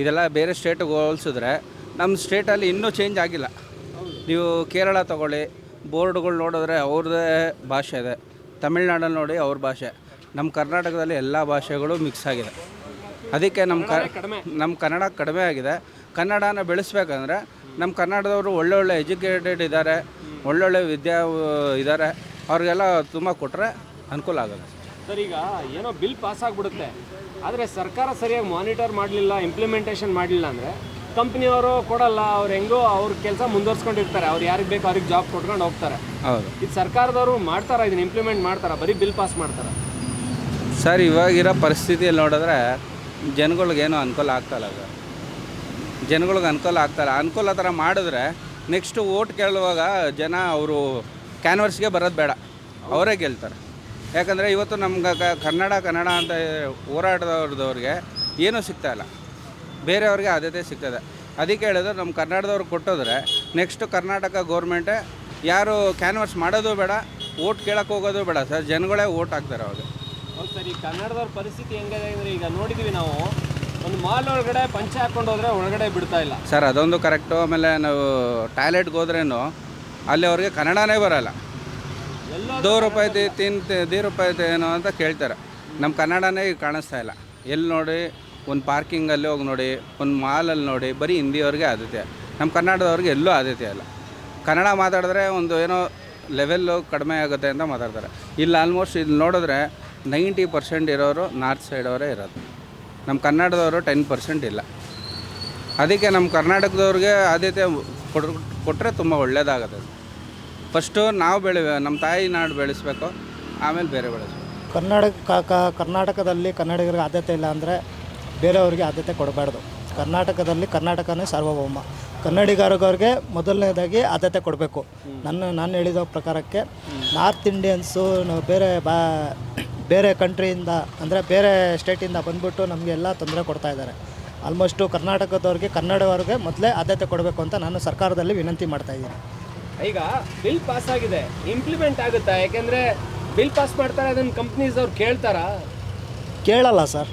ಇದೆಲ್ಲ ಬೇರೆ ಸ್ಟೇಟಿಗೆ ಹೋಲಿಸಿದ್ರೆ ನಮ್ಮ ಸ್ಟೇಟಲ್ಲಿ ಇನ್ನೂ ಚೇಂಜ್ ಆಗಿಲ್ಲ. ನೀವು ಕೇರಳ ತಗೊಳ್ಳಿ ಬೋರ್ಡ್ಗಳು ನೋಡಿದ್ರೆ ಅವ್ರದ್ದೇ ಭಾಷೆ ಇದೆ. ತಮಿಳ್ನಾಡಲ್ಲಿ ನೋಡಿ ಅವ್ರ ಭಾಷೆ. ನಮ್ಮ ಕರ್ನಾಟಕದಲ್ಲಿ ಎಲ್ಲ ಭಾಷೆಗಳು ಮಿಕ್ಸ್ ಆಗಿದೆ. ಅದಕ್ಕೆ ನಮ್ಮ ಕ ನಮ್ಮ ಕನ್ನಡ ಕಡಿಮೆ ಆಗಿದೆ. ಕನ್ನಡನ ಬೆಳೆಸ್ಬೇಕಂದ್ರೆ ನಮ್ಮ ಕನ್ನಡದವರು ಒಳ್ಳೊಳ್ಳೆ ಎಜುಕೇಟೆಡ್ ಇದ್ದಾರೆ ಒಳ್ಳೊಳ್ಳೆ ವಿದ್ಯಾ ಇದ್ದಾರೆ. ಅವ್ರಿಗೆಲ್ಲ ತುಂಬ ಕೊಟ್ಟರೆ ಅನುಕೂಲ ಆಗುತ್ತೆ. ಸರ್ ಈಗ ಏನೋ ಬಿಲ್ ಪಾಸ್ ಆಗಿಬಿಡುತ್ತೆ ಆದರೆ ಸರ್ಕಾರ ಸರಿಯಾಗಿ ಮಾನಿಟರ್ ಮಾಡಲಿಲ್ಲ ಇಂಪ್ಲಿಮೆಂಟೇಷನ್ ಮಾಡಲಿಲ್ಲ ಅಂದರೆ ಕಂಪ್ನಿಯವರು ಕೊಡಲ್ಲ ಅವ್ರು ಹೆಂಗೋ ಅವ್ರ ಕೆಲಸ ಮುಂದುವರ್ಸ್ಕೊಂಡಿರ್ತಾರೆ. ಅವ್ರು ಯಾರಿಗೆ ಬೇಕು ಅವ್ರಿಗೆ ಜಾಬ್ ಕೊಟ್ಕೊಂಡು ಹೋಗ್ತಾರೆ. ಹೌದು. ಇದು ಸರ್ಕಾರದವರು ಮಾಡ್ತಾರ ಇದನ್ನ ಇಂಪ್ಲಿಮೆಂಟ್ ಮಾಡ್ತಾರ? ಬರೀ ಬಿಲ್ ಪಾಸ್ ಮಾಡ್ತಾರೆ? ಸರ್ ಇವಾಗಿರೋ ಪರಿಸ್ಥಿತಿಯಲ್ಲಿ ನೋಡಿದ್ರೆ ಜನಗಳಿಗೇನು ಅನುಕೂಲ ಆಗ್ತಾಯಿಲ್ಲ ಸರ್. ಜನಗಳಿಗೆ ಅನುಕೂಲ ಆಗ್ತಾಯಿಲ್ಲ ಅನುಕೂಲ ಥರ ಮಾಡಿದ್ರೆ ನೆಕ್ಸ್ಟು ಓಟ್ ಕೇಳುವಾಗ ಜನ ಅವರು ಕ್ಯಾನ್ವರ್ಸ್ಗೆ ಬರೋದು ಬೇಡ. ಅವರೇ ಗೆಲ್ತಾರೆ. ಯಾಕಂದರೆ ಇವತ್ತು ನಮ್ಗೆ ಕ- ಕನ್ನಡ ಕನ್ನಡ ಅಂತ ಹೋರಾಟದವ್ರದವ್ರಿಗೆ ಏನೂ ಸಿಗ್ತಾಯಿಲ್ಲ ಬೇರೆಯವ್ರಿಗೆ ಆದ್ಯತೆ ಸಿಗ್ತದೆ. ಅದಕ್ಕೆ ಹೇಳಿದ್ರೆ ನಮ್ಮ ಕನ್ನಡದವ್ರು ಕೊಟ್ಟಿದ್ರೆ ನೆಕ್ಸ್ಟು ಕರ್ನಾಟಕ ಗೌರ್ಮೆಂಟೇ ಯಾರು ಕ್ಯಾನ್ವರ್ಸ್ ಮಾಡೋದು ಬೇಡ ಓಟ್ ಕೇಳಕ್ಕೆ ಹೋಗೋದು ಬೇಡ ಸರ್. ಜನಗಳೇ ಓಟ್ ಹಾಕ್ತಾರೆ ಅವಾಗ ಹೌದು ಸರ್ ಈ ಕನ್ನಡದವ್ರ ಪರಿಸ್ಥಿತಿ ಹೆಂಗಿದೆ ಅಂದರೆ ಈಗ ನೋಡಿದ್ವಿ ನಾವು. ಒಂದು ಮಾಲ್ ಒಳಗಡೆ ಪಂಚೆ ಹಾಕೊಂಡು ಹೋದ್ರೆ ಒಳಗಡೆ ಬಿಡ್ತಾ ಇಲ್ಲ. ಸರ್ ಅದೊಂದು ಕರೆಕ್ಟು ಆಮೇಲೆ ನಾವು ಟಾಯ್ಲೆಟ್ಗೆ ಹೋದ್ರೇನು ಅಲ್ಲಿ ಅವ್ರಿಗೆ ಕನ್ನಡನೇ ಬರಲ್ಲ. ಎಲ್ಲ ದೋ ರೂಪಾಯಿ ತಿನ್ ದಿ ರೂಪಾಯಿ ಏನು ಅಂತ ಕೇಳ್ತಾರೆ. ನಮ್ಮ ಕನ್ನಡನೇ ಈಗ ಕಾಣಿಸ್ತಾ ಇಲ್ಲ. ಎಲ್ಲಿ ನೋಡಿ ಒಂದು ಪಾರ್ಕಿಂಗಲ್ಲಿ ಹೋಗಿ ನೋಡಿ, ಒಂದು ಮಾಲಲ್ಲಿ ನೋಡಿ, ಬರೀ ಹಿಂದಿಯವ್ರಿಗೆ ಆದ್ಯತೆ. ನಮ್ಮ ಕನ್ನಡದವ್ರಿಗೆ ಎಲ್ಲೂ ಆದ್ಯತೆ ಇಲ್ಲ. ಕನ್ನಡ ಮಾತಾಡಿದ್ರೆ ಒಂದು ಏನೋ ಲೆವೆಲ್ಲು ಕಡಿಮೆ ಆಗುತ್ತೆ ಅಂತ ಮಾತಾಡ್ತಾರೆ. ಇಲ್ಲಿ ಆಲ್ಮೋಸ್ಟ್ ಇಲ್ಲಿ ನೋಡಿದ್ರೆ ನೈಂಟಿ ಪರ್ಸೆಂಟ್ ಇರೋರು ನಾರ್ತ್ ಅವರೇ ಇರೋದು. ನಮ್ಮ ಕನ್ನಡದವರು ಟೆನ್ ಪರ್ಸೆಂಟ್ ಇಲ್ಲ. ಅದಕ್ಕೆ ನಮ್ಮ ಕರ್ನಾಟಕದವ್ರಿಗೆ ಆದ್ಯತೆ ಕೊಡ್ ಕೊಟ್ಟರೆ ತುಂಬ ಒಳ್ಳೆಯದಾಗುತ್ತೆ ಫಸ್ಟು ನಾವು ಬೆಳಿ ನಮ್ಮ ತಾಯಿ ನಾಡು ಬೆಳೆಸ್ಬೇಕು, ಆಮೇಲೆ ಬೇರೆ ಬೆಳೆಸ್ಬೇಕು. ಕರ್ನಾಟಕ ಕರ್ನಾಟಕದಲ್ಲಿ ಕನ್ನಡಿಗರಿಗೆ ಆದ್ಯತೆ ಇಲ್ಲ ಅಂದರೆ ಬೇರೆಯವ್ರಿಗೆ ಆದ್ಯತೆ ಕೊಡಬಾರ್ದು. ಕರ್ನಾಟಕದಲ್ಲಿ ಕರ್ನಾಟಕನೇ ಸಾರ್ವಭೌಮ. ಕನ್ನಡಿಗರಿಗೆ ಮೊದಲನೇದಾಗಿ ಆದ್ಯತೆ ಕೊಡಬೇಕು. ನನ್ನ ನಾನು ಹೇಳಿದ ಪ್ರಕಾರಕ್ಕೆ ನಾರ್ತ್ ಇಂಡಿಯನ್ಸು ಬೇರೆ ಬಾ ಬೇರೆ ಕಂಟ್ರಿಯಿಂದ ಅಂದರೆ ಬೇರೆ ಸ್ಟೇಟಿಂದ ಬಂದ್ಬಿಟ್ಟು ನಮಗೆಲ್ಲ ತೊಂದರೆ ಕೊಡ್ತಾ ಇದ್ದಾರೆ. ಆಲ್ಮೋಸ್ಟು ಕರ್ನಾಟಕದವ್ರಿಗೆ ಕನ್ನಡವ್ರಿಗೆ ಮೊದಲೇ ಆದ್ಯತೆ ಕೊಡಬೇಕು ಅಂತ ನಾನು ಸರ್ಕಾರದಲ್ಲಿ ವಿನಂತಿ ಮಾಡ್ತಾ ಇದ್ದೀನಿ. ಈಗ ಬಿಲ್ ಪಾಸ್ ಆಗಿದೆ. ಇಂಪ್ಲಿಮೆಂಟ್ ಆಗುತ್ತಾ? ಯಾಕೆಂದರೆ ಬಿಲ್ ಪಾಸ್ ಮಾಡ್ತಾರೆ ಅದನ್ನು ಕಂಪ್ನೀಸ್ ಅವ್ರು ಕೇಳ್ತಾರಾ? ಕೇಳಲ್ಲ ಸರ್.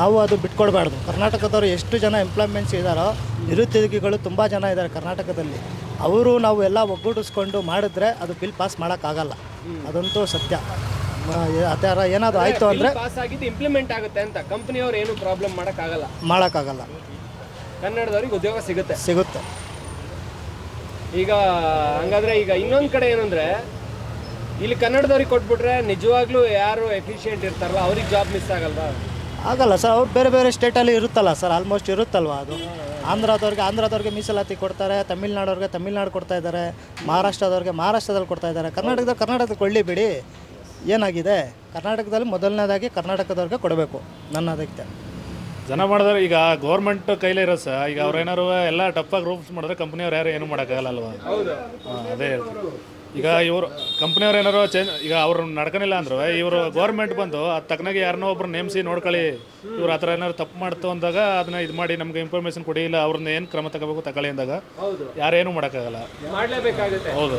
ನಾವು ಅದು ಬಿಟ್ಕೊಡ್ಬಾರ್ದು. ಕರ್ನಾಟಕದವರು ಎಷ್ಟು ಜನ ಎಂಪ್ಲಾಯ್ಮೆಂಟ್ಸ್ ಇದ್ದಾರೋ ನಿರುದ್ಯೋಗಿಗಳು ತುಂಬ ಜನ ಇದ್ದಾರೆ ಕರ್ನಾಟಕದಲ್ಲಿ. ಅವರು ನಾವು ಎಲ್ಲ ಒಗ್ಗೂಡಿಸ್ಕೊಂಡು ಮಾಡಿದ್ರೆ ಅದು ಬಿಲ್ ಪಾಸ್ ಮಾಡೋಕ್ಕಾಗಲ್ಲ. ಅದಂತೂ ಸತ್ಯ. ಆ ಥರ ಏನಾದರೂ ಆಯಿತು ಅಂದರೆ ಪಾಸ್ ಆಗಿದ್ದು ಇಂಪ್ಲಿಮೆಂಟ್ ಆಗುತ್ತೆ ಅಂತ ಕಂಪ್ನಿಯವ್ರು ಏನು ಪ್ರಾಬ್ಲಮ್ ಮಾಡೋಕ್ಕಾಗಲ್ಲ. ಮಾಡೋಕ್ಕಾಗಲ್ಲ. ಕನ್ನಡದವ್ರಿಗೆ ಉದ್ಯೋಗ ಸಿಗುತ್ತೆ. ಸಿಗುತ್ತೆ. ಈಗ ಹಂಗಾದ್ರೆ ಈಗ ಇನ್ನೊಂದು ಕಡೆ ಏನಂದ್ರೆ ಇಲ್ಲಿ ಕನ್ನಡದವ್ರಿಗೆ ಕೊಟ್ಬಿಟ್ರೆ ನಿಜವಾಗ್ಲೂ ಯಾರು ಎಫಿಷಿಯೆಂಟ್ ಇರ್ತಾರಲ್ಲ ಅವ್ರಿಗೆ ಜಾಬ್ ಮಿಸ್ ಆಗಲ್ವಾ? ಆಗಲ್ಲ ಸರ್ ಅವ್ರು ಬೇರೆ ಬೇರೆ ಸ್ಟೇಟಲ್ಲಿ ಇರುತ್ತಲ್ಲ ಸರ್ ಆಲ್ಮೋಸ್ಟ್ ಇರುತ್ತಲ್ವ ಅದು? ಆಂಧ್ರದವ್ರಿಗೆ ಆಂಧ್ರದವ್ರಿಗೆ ಮೀಸಲಾತಿ ಕೊಡ್ತಾರೆ ತಮಿಳ್ನಾಡವ್ರಿಗೆ ತಮಿಳ್ನಾಡು ಕೊಡ್ತಾ ಇದ್ದಾರೆ ಮಹಾರಾಷ್ಟ್ರದವ್ರಿಗೆ ಮಹಾರಾಷ್ಟ್ರದಲ್ಲಿ ಕೊಡ್ತಾ ಇದ್ದಾರೆ. ಕರ್ನಾಟಕದ ಕರ್ನಾಟಕಕ್ಕೆ ಕೊಳ್ಳಿ ಬಿಡಿ ಏನಾಗಿದೆ? ಕರ್ನಾಟಕದಲ್ಲಿ ಮೊದಲನೇದಾಗಿ ಕರ್ನಾಟಕದವ್ರಿಗೆ ಕೊಡಬೇಕು ನನ್ನ ಅದಕ್ಕೆ ಜನ ಮಾಡಿದ್ರೆ ಈಗ ಗೌರ್ಮೆಂಟ್ ಕೈಲೇ ಇರೋ ಸರ್ ಈಗ ಅವ್ರು ಏನಾರು ಎಲ್ಲ ಟಫಾಗಿ ರೂಪ್ಸ್ ಮಾಡಿದ್ರೆ ಕಂಪ್ನಿಯವ್ರು ಯಾರು ಏನು ಮಾಡೋಕ್ಕಾಗಲ್ಲ ಅಲ್ವಾ? ಅದೇ ಹೇಳ್ತೀನಿ. ಈಗ ಇವರು ಕಂಪ್ನಿಯವ್ರು ಏನಾರು ಚೇಂಜ್ ಈಗ ಅವ್ರು ನಡ್ಕೊಂಡಿಲ್ಲ ಅಂದ್ರು. ಇವರು ಗೌರ್ಮೆಂಟ್ ಬಂದು ಅದು ತಕ್ಕನಾಗಿ ಯಾರನ್ನೋ ಒಬ್ರು ನೇಮಿಸಿ ನೋಡ್ಕೊಳ್ಳಿ ಇವ್ರು ಆ ಥರ ಏನಾರು ತಪ್ಪು ಮಾಡ್ತು ಅಂದಾಗ ಅದನ್ನ ಇದು ಮಾಡಿ ನಮಗೆ ಇನ್ಫಾರ್ಮೇಷನ್ ಕೊಡಿ ಇಲ್ಲ ಅವ್ರನ್ನ ಏನು ಕ್ರಮ ತಗೋಬೇಕು ತಗೊಳ್ಳಿ ಅಂದಾಗ ಯಾರೇನು ಮಾಡೋಕ್ಕಾಗಲ್ಲ. ಮಾಡ್ಲೇಬೇಕಾಗುತ್ತೆ. ಹೌದು?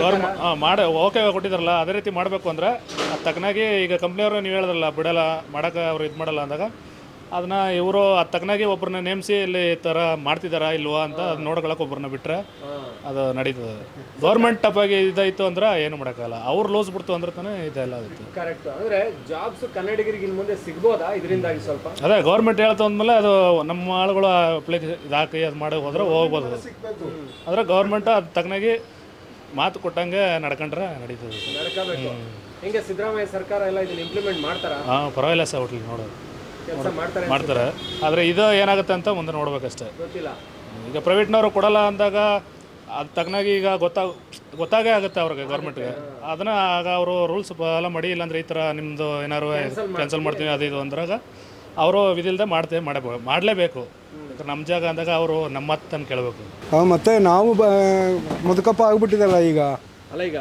ಗೌರ್ಮೆಂಟ್ ಹಾಂ ಮಾಡಿ ಓಕೆ ಕೊಟ್ಟಿದ್ರಲ್ಲ ಅದೇ ರೀತಿ ಮಾಡಬೇಕು ಅಂದ್ರೆ ಅದು ತಕ್ಕನಾಗಿ ಈಗ ಕಂಪ್ನಿಯವರು ನೀವು ಹೇಳಿದ್ರಲ್ಲ ಬಿಡಲ್ಲ ಮಾಡೋಕೆ ಅವ್ರು ಇದು ಮಾಡಲ್ಲ ಅಂದಾಗ ಅದನ್ನ ಇವರು ಆ ತಕ್ಕನಾಗಿ ಒಬ್ಬರನ್ನ ನೇಮಿಸಿ ಇಲ್ಲಿ ಈ ಥರ ಮಾಡ್ತಿದ್ದಾರಾ ಇಲ್ವಾ ಅಂತ ನೋಡ್ಕೊಳಕ್ ನೋಡ್ಕೊಳಕ್ಕೆ ಒಬ್ಬರನ್ನ ಬಿಟ್ಟರೆ ಅದು ನಡೀತದೆ. ಗೌರ್ಮೆಂಟ್ ಆಗಿ ಇದಾಯಿತು ಅಂದ್ರೆ ಏನು ಮಾಡೋಕ್ಕಾಗಲ್ಲ. ಅವ್ರು ಲೋಸ್ ಬಿಡ್ತು ಅಂದ್ರೆ ತಾನೇ ಇದೆಲ್ಲ ಆಗುತ್ತೆ. ಕರೆಕ್ಟ್ ಅಂದ್ರೆ ಜಾಬ್ಸ್ ಕನ್ನಡಿಗರಿಗೆ ಇನ್ನು ಮುಂದೆ ಸಿಗ್ಬೋದಾ? ಇದರಿಂದಾಗಿ ಸ್ವಲ್ಪ? ಅದೇ ಗೌರ್ಮೆಂಟ್ ಹೇಳ್ತಾ ಅಂದ್ಮೇಲೆ ಅದು ನಮ್ಮ ಆಳುಗಳು ಅಪ್ಲಿಕೇಶನ್ ಇದಾಕಿ ಅದು ಮಾಡಿ ಹೋದ್ರೆ ಹೋಗ್ಬೋದು. ಆದರೆ ಗೌರ್ಮೆಂಟ್ ಅದು ತಕ್ಕನಾಗಿ ಮಾತು ಕೊಟ್ಟಂಗೆ ನಡ್ಕೊಂಡ್ರೆ ನಡೀತದೆ. ನಡ್ಕೋಬೇಕು. ಹಿಂಗೆ ಸಿದ್ದರಾಮಯ್ಯ ಸರ್ಕಾರ ಎಲ್ಲ ಇದನ್ನ ಇಂಪ್ಲಿಮೆಂಟ್ ಮಾಡ್ತಾರಾ? ಹಾಂ ಪರವಾಗಿಲ್ಲ ಸರ್ ಹೋಟ್ಲಿಗೆ ನೋಡೋದು. ಕೆಲಸ ಮಾಡ್ತಾರೆ ಮಾಡ್ತಾರೆ. ಆದರೆ ಇದು ಏನಾಗುತ್ತೆ ಅಂತ ಮುಂದೆ ನೋಡ್ಬೇಕಷ್ಟೇ. ಗೊತ್ತಿಲ್ಲ. ಈಗ ಪ್ರೈವೇಟ್ನವರು ಕೊಡಲ್ಲ ಅಂದಾಗ ಅದು ತಕ್ಕನಾಗಿ ಈಗ ಗೊತ್ತಾಗ ಗೊತ್ತಾಗೇ ಆಗುತ್ತೆ ಅವ್ರಿಗೆ ಗೌರ್ಮೆಂಟ್ಗೆ ಅದನ್ನ ಆಗ ಅವರು ರೂಲ್ಸ್ ಎಲ್ಲ ಮಾಡಿ ಇಲ್ಲಾಂದ್ರೆ ಈ ಥರ ನಿಮ್ಮದು ಏನಾರು ಕ್ಯಾನ್ಸಲ್ ಮಾಡ್ತೀವಿ. ಅದು ಇದು ಅಂದಾಗ ಅವರು ವಿಧಿಲ್ದೆ ಮಾಡ್ತೇವೆ ಮಾಡಬೇಕು ಮಾಡಲೇಬೇಕು. ನಮ್ಮ ಜಾಗ ಅಂದಾಗ ಅವರು ನಮ್ಮ ಹತ್ತನ್ನು ಕೇಳಬೇಕು ಮತ್ತೆ ನಾವು ಬ ಮುದುಕಪ್ಪ ಆಗಿಬಿಟ್ಟಿದ್ದಲ್ಲ ಈಗ. ಅಲ್ಲ ಈಗ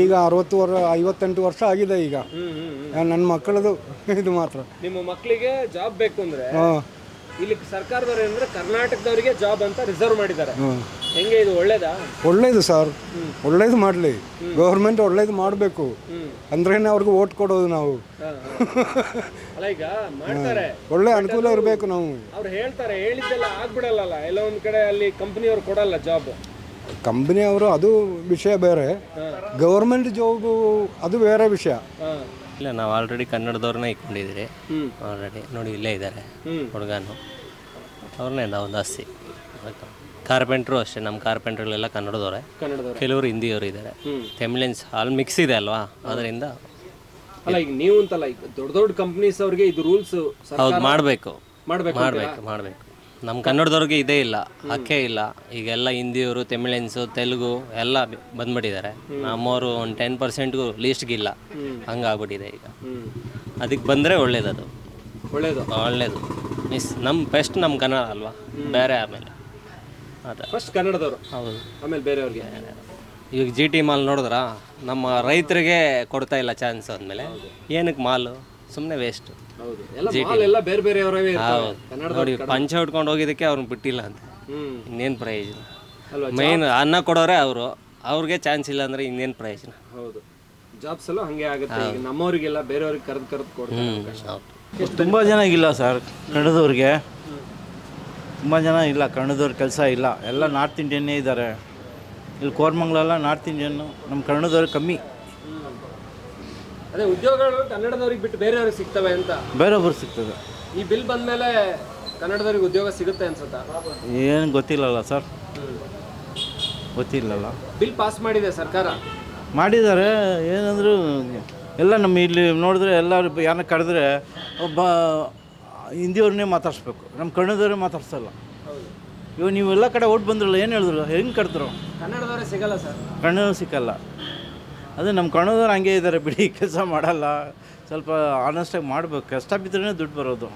ಈಗ ಅರವತ್ತು ವರ್ಷ ಐವತ್ತೆಂಟು ವರ್ಷ ಆಗಿದೆ ಈಗ. ನನ್ನ ಮಕ್ಕಳದು ಇದು ಮಾತ್ರ. ನಿಮ್ಮ ಮಕ್ಕಳಿಗೆ ಜಾಬ್ ಬೇಕು ಅಂದ್ರೆ ಇಲ್ಲಿ ಸರ್ಕಾರದವ್ರು ಏನಂದ್ರೆ ಕರ್ನಾಟಕದವರಿಗೆ ಜಾಬ್ ಅಂತ ರಿಸರ್ವ್ ಮಾಡಿದ್ದಾರೆ. ಹೆಂಗೆ ಇದು ಒಳ್ಳೇದಾ? ಒಳ್ಳೇದು ಸರ್. ಒಳ್ಳೇದು ಮಾಡಲಿ. ಗೌರ್ಮೆಂಟ್ ಒಳ್ಳೇದು ಮಾಡಬೇಕು. ಅಂದ್ರೇನೆ ಅವ್ರಿಗೆ ಓಟ್ ಕೊಡೋದು ನಾವು. ಅಲ್ಲ ಈಗ ಮಾಡ್ತಾರೆ. ಒಳ್ಳೆ ಅನುಕೂಲ ಇರಬೇಕು ನಾವು. ಅವ್ರು ಹೇಳ್ತಾರೆ ಹೇಳಿದ್ದೆಲ್ಲ ಆಗ್ಬಿಡಲ್ಲ ಎಲ್ಲ ಒಂದ್ ಕಡೆ ಅಲ್ಲಿ ಕಂಪನಿಯವ್ರು ಕೊಡಲ್ಲ ಜಾಬ್ ಕಂಪ್ನಿ ಅವರು ಅದು ವಿಷಯ ಬೇರೆ. ಗೌರ್ಮೆಂಟ್ ಜಾಬು ಅದು ಬೇರೆ ವಿಷಯ. ಇಲ್ಲ ನಾವು ಆಲ್ರೆಡಿ ಕನ್ನಡದವ್ರನ್ನ ಇಟ್ಕೊಂಡಿದ್ದೀರಿ. ಆಲ್ರೆಡಿ ನೋಡಿ ಇಲ್ಲೇ ಇದ್ದಾರೆ ಹುಡುಗನು. ಅವ್ರನ್ನೇ ನಾವು ಜಾಸ್ತಿ ಕಾರ್ಪೆಂಟ್ರು ಅಷ್ಟೇ ನಮ್ಮ ಕಾರ್ಪೆಂಟ್ರಲ್ಲೆಲ್ಲ ಕನ್ನಡದವರೇ. ಕನ್ನಡದವ್ರೆ. ಕೆಲವರು ಹಿಂದಿಯವರು ಇದ್ದಾರೆ. ತಮಿಳಿನ್ಸ್ ಆಲ್ ಮಿಕ್ಸ್ ಇದೆ ಅಲ್ವಾ? ಅದರಿಂದ ಅಲ್ಲ ಈಗ ನೀವು ಅಂತಲ್ಲ ಈಗ ದೊಡ್ಡ ದೊಡ್ಡ ಕಂಪ್ನೀಸ್ ಅವ್ರಿಗೆ ಇದು ರೂಲ್ಸ್ ಹೌದು ಮಾಡಬೇಕು. ಮಾಡ್ಬೇಕು ಮಾಡಬೇಕು ಮಾಡಬೇಕು. ನಮ್ಮ ಕನ್ನಡದವ್ರಿಗೆ ಇದೇ ಇಲ್ಲ ಹಕ್ಕೇ ಇಲ್ಲ. ಈಗೆಲ್ಲ ಹಿಂದಿಯವರು ತಮಿಳೆನ್ಸು ತೆಲುಗು ಎಲ್ಲ ಬ- ಬಂದ್ಬಿಟ್ಟಿದ್ದಾರೆ. ನಮ್ಮವರು ಒಂದು ಟೆನ್ ಪರ್ಸೆಂಟ್ಗೂ ಲೀಸ್ಟ್ಗಿಲ್ಲ ಹಂಗಾಗ್ಬಿಟ್ಟಿದೆ ಈಗ. ಅದಕ್ಕೆ ಬಂದರೆ ಒಳ್ಳೇದದು. ಒಳ್ಳೇದು. ಒಳ್ಳೇದು. ಮಿಸ್ ನಮ್ಮ ಬೆಸ್ಟ್ ನಮ್ಮ ಕನ್ನಡ ಅಲ್ವಾ? ಬೇರೆ ಆಮೇಲೆ. ಅದೇ. ಫಸ್ಟ್ ಕನ್ನಡದವರು. ಹೌದು. ಆಮೇಲೆ ಬೇರೆಯವ್ರಿಗೆ. ಈಗ ಜಿ ಟಿ ಮಾಲ್ ನೋಡಿದ್ರ? ನಮ್ಮ ರೈತರಿಗೆ ಕೊಡ್ತಾ ಇಲ್ಲ ಚಾನ್ಸ್ ಅಂದಮೇಲೆ. ಏನಕ್ಕೆ ಮಾಲು? ಸುಮ್ಮನೆ ವೇಸ್ಟ್ ಹೌದು. ಎಲ್ಲ ಎಲ್ಲ ಬೇರೆ ಬೇರೆಯವರೇ ಇರ್ತಾರೆ. ಕನ್ನಡ ನೋಡಿ ಪಂಚ ಉಟ್ಕೊಂಡು ಹೋಗಿದ್ದಕ್ಕೆ ಅವ್ರನ್ನ ಬಿಟ್ಟಿಲ್ಲ ಅಂತ. ಹ್ಮ್. ಇನ್ನೇನು ಪ್ರಯೋಜನ? ಅಲ್ವಾ ಮೈನ್ ಅನ್ನ ಕೊಡೋರೆ ಅವರು. ಅವ್ರಿಗೆ ಚಾನ್ಸ್ ಇಲ್ಲ ಅಂದರೆ ಇನ್ನೇನು ಪ್ರಯೋಜನ? ಹೌದು. ಜಾಬ್ಸ್ ಎಲ್ಲ ಹಂಗೆ ಆಗುತ್ತೆ. ಈಗ ನಮ್ಮವರಿಗೆಲ್ಲ ಬೇರೆಯವ್ರಿಗೆ ಕರೆದು ಕರೆದು ಕೊಡ್ತಾರೆ ಹೌದು. ತುಂಬ ಜನ ಇಲ್ಲ ಸರ್. ಕನ್ನಡದವ್ರಿಗೆ. ತುಂಬ ಜನ ಇಲ್ಲ. ಕನ್ನಡದವ್ರ ಕೆಲಸ ಇಲ್ಲ. ಎಲ್ಲ ನಾರ್ತ್ ಇಂಡಿಯನ್ನೇ ಇದ್ದಾರೆ ಇಲ್ಲಿ ಕೋರ್ಮಂಗ್ಲೆಲ್ಲ ನಾರ್ತ್ ಇಂಡಿಯನ್ನು ನಮ್ಮ ಕನ್ನಡದವ್ರು ಕಮ್ಮಿ. ಅದೇ ಉದ್ಯೋಗಗಳು ಕನ್ನಡದವ್ರಿಗೆ ಬಿಟ್ಟು ಬೇರೆಯವ್ರಿಗೆ ಸಿಗ್ತವೆ ಅಂತ. ಬೇರೊಬ್ಬರು ಸಿಗ್ತದೆ. ಈ ಬಿಲ್ ಬಂದಮೇಲೆ ಕನ್ನಡದವ್ರಿಗೆ ಉದ್ಯೋಗ ಸಿಗುತ್ತೆ ಅನ್ಸುತ್ತಾ? ಏನು ಗೊತ್ತಿಲ್ಲಲ್ಲ ಸರ್. ಗೊತ್ತಿಲ್ಲಲ್ಲ. ಬಿಲ್ ಪಾಸ್ ಮಾಡಿದೆ ಸರ್ಕಾರ? ಮಾಡಿದ್ದಾರೆ. ಏನಂದ್ರು ಎಲ್ಲ ನಮ್ಮ ಇಲ್ಲಿ ನೋಡಿದ್ರೆ ಎಲ್ಲರೂ ಯಾರನ್ನ ಕರೆದ್ರೆ ಒಬ್ಬ ಹಿಂದಿಯವ್ರನ್ನೇ ಮಾತಾಡಿಸ್ಬೇಕು. ನಮ್ಮ ಕನ್ನಡದವ್ರೇ ಮಾತಾಡ್ಸಲ್ಲ. ಇವಾಗ ಎಲ್ಲ ಕಡೆ ಓಟ್ ಬಂದ್ರಲ್ಲ ಏನು ಹೇಳಿದ್ರು? ಹೆಂಗೆ ಕಟ್ತರು ಕನ್ನಡದವರೇ ಸಿಗಲ್ಲ ಸರ್. ಕನ್ನಡ ಸಿಕ್ಕಲ್ಲ ಅದೇ ನಮ್ಮ ಕಣ್ಣದವ್ರು ಹಂಗೆ ಇದ್ದಾರೆ ಬಿಡಿ ಕೆಲಸ ಮಾಡಲ್ಲ. ಸ್ವಲ್ಪ ಆನೆಸ್ಟಾಗಿ ಮಾಡಬೇಕು. ಕಷ್ಟ ಬಿದ್ದರೆ ದುಡ್ಡು ಬರೋದು.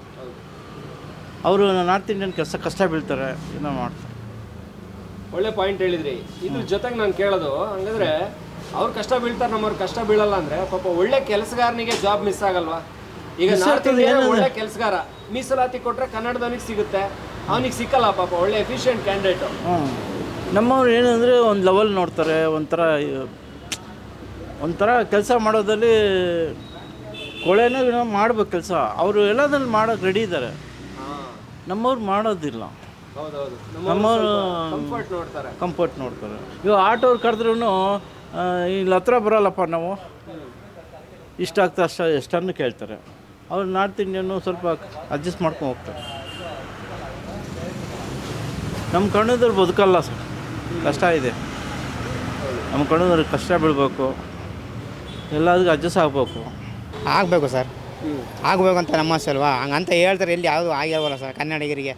ಅವರು ನಾರ್ತ್ ಇಂಡಿಯನ್ ಕೆಲಸ ಕಷ್ಟ ಬೀಳ್ತಾರೆ ಏನೋ ಮಾಡ್ತಾರೆ. ಒಳ್ಳೆ ಪಾಯಿಂಟ್ ಹೇಳಿದ್ರಿ. ಇದ್ರ ಜೊತೆಗೆ ನಾನು ಕೇಳೋದು ಹಂಗಂದ್ರೆ ಅವ್ರು ಕಷ್ಟ ಬೀಳ್ತಾರೆ ನಮ್ಮವ್ರು ಕಷ್ಟ ಬೀಳಲ್ಲ ಅಂದ್ರೆ ಪಾಪ ಒಳ್ಳೆ ಕೆಲಸಗಾರನಿಗೆ ಜಾಬ್ ಮಿಸ್ ಆಗಲ್ವಾ? ಈಗ ನಾರ್ತ್ ಇಂಡಿಯನ್ ಇಂಡಿಯಾ ಒಳ್ಳೆ ಕೆಲಸಗಾರ ಮೀಸಲಾತಿ ಕೊಟ್ರೆ ಕನ್ನಡದವನಿಗೆ ಸಿಗುತ್ತೆ. ಅವನಿಗೆ ಸಿಕ್ಕಲ್ಲ ಪಾಪ ಒಳ್ಳೆ ಎಫಿಷಿಯಂಟ್ ಕ್ಯಾಂಡಿಡೇಟ್ ನಮ್ಮವ್ರು ಏನಂದ್ರೆ ಒಂದು ಲೆವೆಲ್ ನೋಡ್ತಾರೆ ಒಂಥರ ಒಂಥರ ಕೆಲಸ ಮಾಡೋದಲ್ಲಿ ಕೊಳೆನೇ ಏನೋ ಮಾಡ್ಬೇಕು ಕೆಲಸ. ಅವರು ಎಲ್ಲದ್ರಲ್ಲಿ ಮಾಡೋಕೆ ರೆಡಿ ಇದ್ದಾರೆ. ನಮ್ಮವ್ರು ಮಾಡೋದಿಲ್ಲ. ನಮ್ಮವರು ಕಂಫರ್ಟ್ ನೋಡ್ತಾರೆ. ಇವಾಗ ಆಟೋರು ಕರೆದ್ರೂ ಇಲ್ಲಿ ಹತ್ರ ಬರೋಲ್ಲಪ್ಪ ನಾವು? ಇಷ್ಟ ಆಗ್ತಾ ಅಷ್ಟ ಎಷ್ಟನ್ನು ಕೇಳ್ತಾರೆ. ಅವ್ರು ನಾರ್ತ್ ಇಂಡಿಯನ್ನು ಸ್ವಲ್ಪ ಅಡ್ಜಸ್ಟ್ ಮಾಡ್ಕೊಂಡು ಹೋಗ್ತಾರೆ. ನಮ್ಮ ಕಣ್ಣಿದ್ರೆ ಬದುಕಲ್ಲ ಸರ್. ಕಷ್ಟ ಇದೆ. ನಮ್ಮ ಕಣ್ಣಿದ್ರೆ ಕಷ್ಟ ಬೀಳ್ಬೇಕು. ಎಲ್ಲದಕ್ಕೂ ಅಡ್ಜಸ್ಟ್ ಆಗಬೇಕು. ಆಗಬೇಕು ಸರ್. ಆಗಬೇಕು ಅಂತ ನಮ್ಮ ಆಸೆ ಅಲ್ವಾ? ಹಂಗಂತ ಹೇಳ್ತಾರೆ ಎಲ್ಲಿ ಯಾವುದು ಆಗಿಲ್ವಲ್ಲ ಸರ್ ಕನ್ನಡಿಗರಿಗೆ.